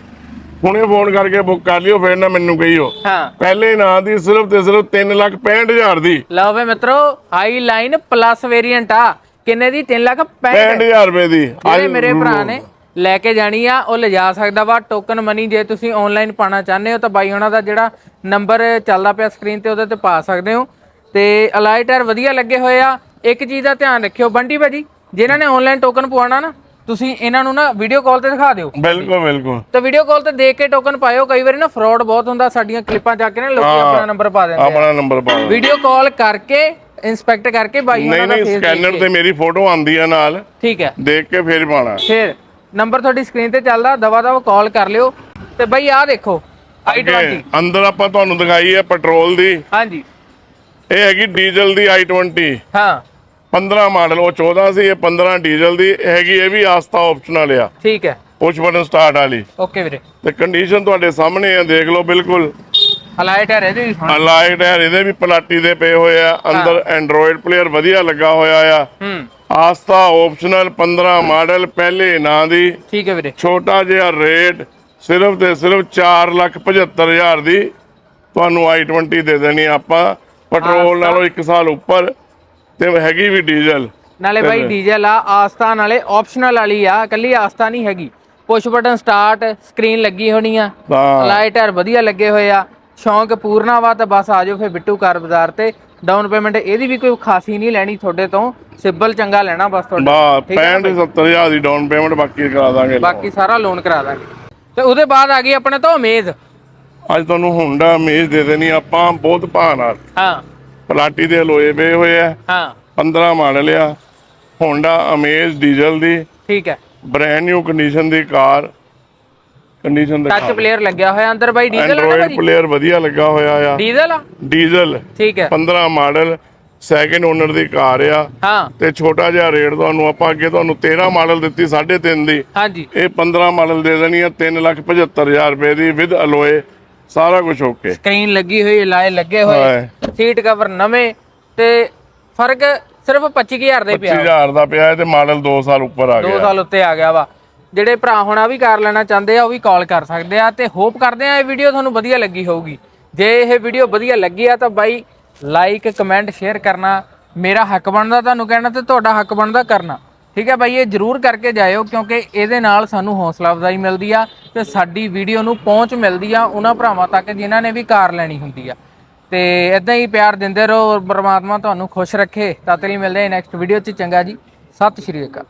ਹੁਣੇ ਫੋਨ ਕਰਕੇ ਬੁੱਕ ਕਰ ਲਿਓ ਫਿਰ ਨਾ ਮੈਨੂੰ ਕਹੀਓ। ਹਾਂ। ਪਹਿਲੇ ਨਾਂ ਦੀ ਸਿਰਫ ਤੇ ਸਿਰਫ 365000 ਦੀ। ਲਓ ਵੇ ਮਿੱਤਰੋ ਹਾਈ ਲਾਈਨ ਪਲੱਸ ਵੇਰੀਐਂਟ ਆ। ਕਿੰਨੇ ਦੀ? 3 ਲੱਖ 65 65000 ਰੁਪਏ ਦੀ। ਜਿਹੜੇ ਮੇਰੇ ਭਰਾ ਨੇ ਲੈ ਕੇ ਜਾਣੀ ਆ ਉਹ ਲਿਜਾ ਸਕਦਾ ਵਾ। ਟੋਕਨ ਮਨੀ ਜੇ ਤੁਸੀਂ ਆਨਲਾਈਨ ਪਾਣਾ ਚਾਹੁੰਦੇ ਹੋ ਤਾਂ ਬਾਈ ਉਹਨਾਂ ਦਾ ਜਿਹੜਾ ਨੰਬਰ ਚੱਲਦਾ ਪਿਆ ਸਕਰੀਨ ਤੇ ਉਹਦੇ ਤੇ ਪਾ ਸਕਦੇ ਹੋ। ਤੇ ਅਲਾਈ ਟਾਇਰ ਵਧੀਆ ਲੱਗੇ ਹੋਏ ਆ। ਇੱਕ ਚੀਜ਼ ਦਾ ਧਿਆਨ ਰੱਖਿਓ। ਬੰਟੀ ਭਾਜੀ ਜਿਨ੍ਹਾਂ ਨੇ ਆਨਲਾਈਨ ਟੋਕਨ ਪਵਾਉਣਾ ਨਾ ਤੁਸੀਂ ਇਹਨਾਂ ਨੂੰ ਨਾ ਵੀਡੀਓ ਕਾਲ ਤੇ ਦਿਖਾ ਦਿਓ। ਬਿਲਕੁਲ ਬਿਲਕੁਲ। ਤਾਂ ਵੀਡੀਓ ਕਾਲ ਤੇ ਦੇਖ ਕੇ ਟੋਕਨ ਪਾਇਓ। ਕਈ ਵਾਰੀ ਨਾ ਫਰਾਡ ਬਹੁਤ ਹੁੰਦਾ ਸਾਡੀਆਂ ਕਲਿੱਪਾਂ ਚੱਕ ਕੇ ਨਾ ਲੋਕੀ ਆਪਣਾ ਨੰਬਰ ਪਾ ਦਿੰਦੇ ਆ। ਆਪਣਾ ਨੰਬਰ ਪਾ। ਵੀਡੀਓ ਕਾਲ ਕਰਕੇ ਇਨਸਪੈਕਟ ਕਰਕੇ ਬਾਈ ਨਹੀਂ ਉਹਨਾਂ ਦਾ ਨਹੀਂ ਫੇਸ ਸਕੈਨਰ ਤੇ ਮੇਰੀ ਫੋਟੋ ਆਂਦੀ ਆ ਨਾਲ। ਠੀਕ ਹੈ। ਦੇਖ ਕੇ ਫੇਰ ਪਾਣਾ ਫਿਰ ਨੰਬਰ ਤੁਹਾਡੀ ਸਕਰੀਨ ਤੇ ਚੱਲਦਾ ਦਵਾ ਦਵਾ ਕਾਲ ਕਰ ਲਿਓ। ਤੇ ਬਾਈ ਆਹ ਦੇਖੋ i20 ਅੰਦਰ ਆਪਾਂ ਤੁਹਾਨੂੰ ਦਿਖਾਈ ਹੈ ਪੈਟਰੋਲ ਦੀ। ਹਾਂਜੀ। ਇਹ ਹੈਗੀ ਡੀਜ਼ਲ ਦੀ i20 ਹਾਂ। 15 ਮਾਡਲ ਉਹ 14 ਸੀ ਇਹ 15 ਡੀਜ਼ਲ ਦੀ ਹੈਗੀ ਇਹ ਵੀ ਆਸਤਾ ਆਪਸ਼ਨਲ ਆ। ਠੀਕ ਹੈ। ਪੁਸ਼ ਬਟਨ ਸਟਾਰਟ ਵਾਲੀ। ਓਕੇ ਵੀਰੇ। ਤੇ ਕੰਡੀਸ਼ਨ ਤੁਹਾਡੇ ਸਾਹਮਣੇ ਆ ਦੇਖ ਲਓ ਬਿਲਕੁਲ। ਹਲਾਈਟ ਹੈ ਇਹਦੇ ਵੀ ਹੁਣ। ਅਲਾਈਡ ਹੈ ਇਹਦੇ ਵੀ ਪਲਾਟੀ ਦੇ ਪਏ ਹੋਏ ਆ ਅੰਦਰ ਐਂਡਰੋਇਡ ਪਲੇਅਰ ਵਧੀਆ ਲੱਗਾ ਹੋਇਆ ਆ। ਹੂੰ। ਆਸਤਾ ਆਪਸ਼ਨਲ 15 ਮਾਡਲ ਪਹਿਲੇ ਨਾਂ ਦੀ। ਠੀਕ ਹੈ ਵੀਰੇ। ਛੋਟਾ ਜਿਹਾ ਰੇਟ ਸਿਰਫ ਤੇ ਸਿਰਫ 475000 ਦੀ। ਤੁਹਾਨੂੰ i20 ਦੇ ਦੇਣੀ ਆਪਾਂ। ਪੈਟਰੋਲ ਨਾਲੋਂ 1 ਸਾਲ ਉੱਪਰ। ਤੇ ਹੈਗੀ ਵੀ ਡੀਜ਼ਲ। ਨਾਲੇ ਬਾਈ ਡੀਜ਼ਲ ਆ ਆਸਤਾ ਨਾਲੇ ਆਪਸ਼ਨਲ ਵਾਲੀ ਆ ਕੱਲੀ ਆਸਤਾ ਨਹੀਂ ਹੈਗੀ। ਪੁਸ਼ ਬਟਨ ਸਟਾਰਟ ਸਕਰੀਨ ਲੱਗੀ ਹੋਣੀ ਆ। ਲਾਈਟਰ ਵਧੀਆ ਲੱਗੇ ਹੋਏ ਆ। ਸ਼ੌਂਕ ਪੂਰਨਾ ਵਾ ਤਾਂ ਬਸ ਆ ਜਾਓ ਫਿਰ ਬਿੱਟੂ ਕਾਰ ਬਾਜ਼ਾਰ ਤੇ। ਡਾਊਨ ਪੇਮੈਂਟ ਇਹਦੀ ਵੀ ਕੋਈ ਖਾਸੀ ਨਹੀਂ ਲੈਣੀ ਤੁਹਾਡੇ ਤੋਂ। ਸਿਬਲ ਚੰਗਾ ਲੈਣਾ ਬਸ ਤੁਹਾਡੇ ਬਾ 65 70000 ਦੀ ਡਾਊਨ ਪੇਮੈਂਟ ਬਾਕੀ ਕਰਾ ਦਾਂਗੇ ਬਾਕੀ ਸਾਰਾ ਲੋਨ ਕਰਾ ਦਾਂਗੇ। ਤੇ ਉਹਦੇ ਬਾਅਦ ਆ ਗਈ ਆਪਣੇ ਤੋਂ ਉਮੀਦ। ਅੱਜ ਤੁਹਾਨੂੰ ਹੋਂਡਾ ਅਮੇਜ਼ ਦੇ ਦੇਣੀ ਆਪਾਂ ਬਹੁਤ ਭਾਅ ਨਾਲ। ਹਾਂ। ਪਲਾਟੀ ਦੇ ਲੋਏ ਪਏ ਹੋਏ ਆ। ਹਾਂ। 15 ਮਾਡਲ ਆ। ਹੋਂਡਾ ਅਮੇਜ਼ ਡੀਜ਼ਲ ਦੀ। ਠੀਕ ਹੈ। ਬ੍ਰੈਂਡ ਨਿਊ ਕੰਡੀਸ਼ਨ ਦੀ ਕਾਰ। ਕੰਡੀਸ਼ਨ ਦੇ ਟੱਚ ਪਲੇਅਰ ਲੱਗਿਆ ਹੋਇਆ ਅੰਦਰ ਬਾਈ ਡੀਜ਼ਲ ਹੈ ਨਾ ਪਲੇਅਰ ਵਧੀਆ ਲੱਗਾ ਹੋਇਆ ਆ। ਡੀਜ਼ਲ ਆ? ਡੀਜ਼ਲ ਠੀਕ ਹੈ। 15 ਮਾਡਲ। ਸੈਕਿੰਡ ਓਨਰ ਦੀ ਕਾਰ ਆ। ਹਾਂ। ਤੇ ਛੋਟਾ ਜਿਹਾ ਰੇਟ ਤੁਹਾਨੂੰ ਆਪਾਂ ਅੱਗੇ ਤੁਹਾਨੂੰ 13 ਮਾਡਲ ਦਿੱਤੀ 3.5 ਦੀ। ਹਾਂਜੀ। ਇਹ 15 ਮਾਡਲ ਦੇ ਦੇਣੀ ਆ 375000 ਰੁਪਏ ਦੀ ਵਿਦ ਅਲੋਏ ਸਾਰਾ ਕੁਝ ਓਕੇ ਸਕਰੀਨ ਲੱਗੀ ਹੋਈ ਲਾਏ ਲੱਗੇ ਹੋਏ ਸੀਟ ਕਵਰ ਨਵੇਂ ਤੇ ਫ਼ਰਕ ਸਿਰਫ 25000 ਦਾ ਪਿਆ। 25000 ਦਾ ਪਿਆ ਤੇ ਮਾਡਲ 2 ਸਾਲ ਉੱਪਰ ਆ 2 ਗਿਆ। ਸਾਲ ਉੱਤੇ ਆ ਗਿਆ ਵਾ। ਜਿਹੜੇ ਭਰਾ ਹੁਣ ਆ ਵੀ ਕਾਰ ਲੈਣਾ ਚਾਹੁੰਦੇ ਆ ਉਹ ਵੀ ਕਾਲ ਕਰ ਸਕਦੇ ਆ ਤੇ ਹੋਪ ਕਰਦੇ ਆ ਇਹ ਵੀਡੀਓ ਤੁਹਾਨੂੰ ਵਧੀਆ ਲੱਗੀ ਹੋਊਗੀ। ਜੇ ਇਹ ਵੀਡੀਓ ਵਧੀਆ ਲੱਗੀ ਆ ਤਾਂ ਬਾਈ ਲਾਈਕ ਕਮੈਂਟ ਸ਼ੇਅਰ ਕਰਨਾ। ਮੇਰਾ ਹੱਕ ਬਣਦਾ ਤੁਹਾਨੂੰ ਕਹਿਣਾ ਤੇ ਤੁਹਾਡਾ ਹੱਕ ਬਣਦਾ ਕਰਨਾ। ਠੀਕ ਹੈ ਬਾਈ, ਇਹ ਜਰੂਰ ਕਰਕੇ ਜਾਇਓ ਕਿਉਂਕਿ ਇਹਦੇ ਨਾਲ ਸਾਨੂੰ ਹੌਸਲਾ ਅਫਜ਼ਾਈ ਮਿਲਦੀ ਆ ਤੇ ਸਾਡੀ ਵੀਡੀਓ ਨੂੰ ਪਹੁੰਚ ਮਿਲਦੀ ਆ ਉਹਨਾਂ ਭਰਾਵਾਂ ਤੱਕ ਜਿਨ੍ਹਾਂ ਨੇ ਵੀ ਕਾਰ ਲੈਣੀ ਹੁੰਦੀ ਆ। ਤੇ ਇਦਾਂ ਹੀ ਪਿਆਰ ਦਿੰਦੇ ਰਹੋ, ਪਰਮਾਤਮਾ ਤੁਹਾਨੂੰ ਖੁਸ਼ ਰੱਖੇ। ਤਦ ਲਈ ਮਿਲਦੇ ਹਾਂ ਨੈਕਸਟ ਵੀਡੀਓ 'ਚ। ਚੰਗਾ ਜੀ। ਸਤਿ ਸ਼੍ਰੀ ਅਕਾਲ।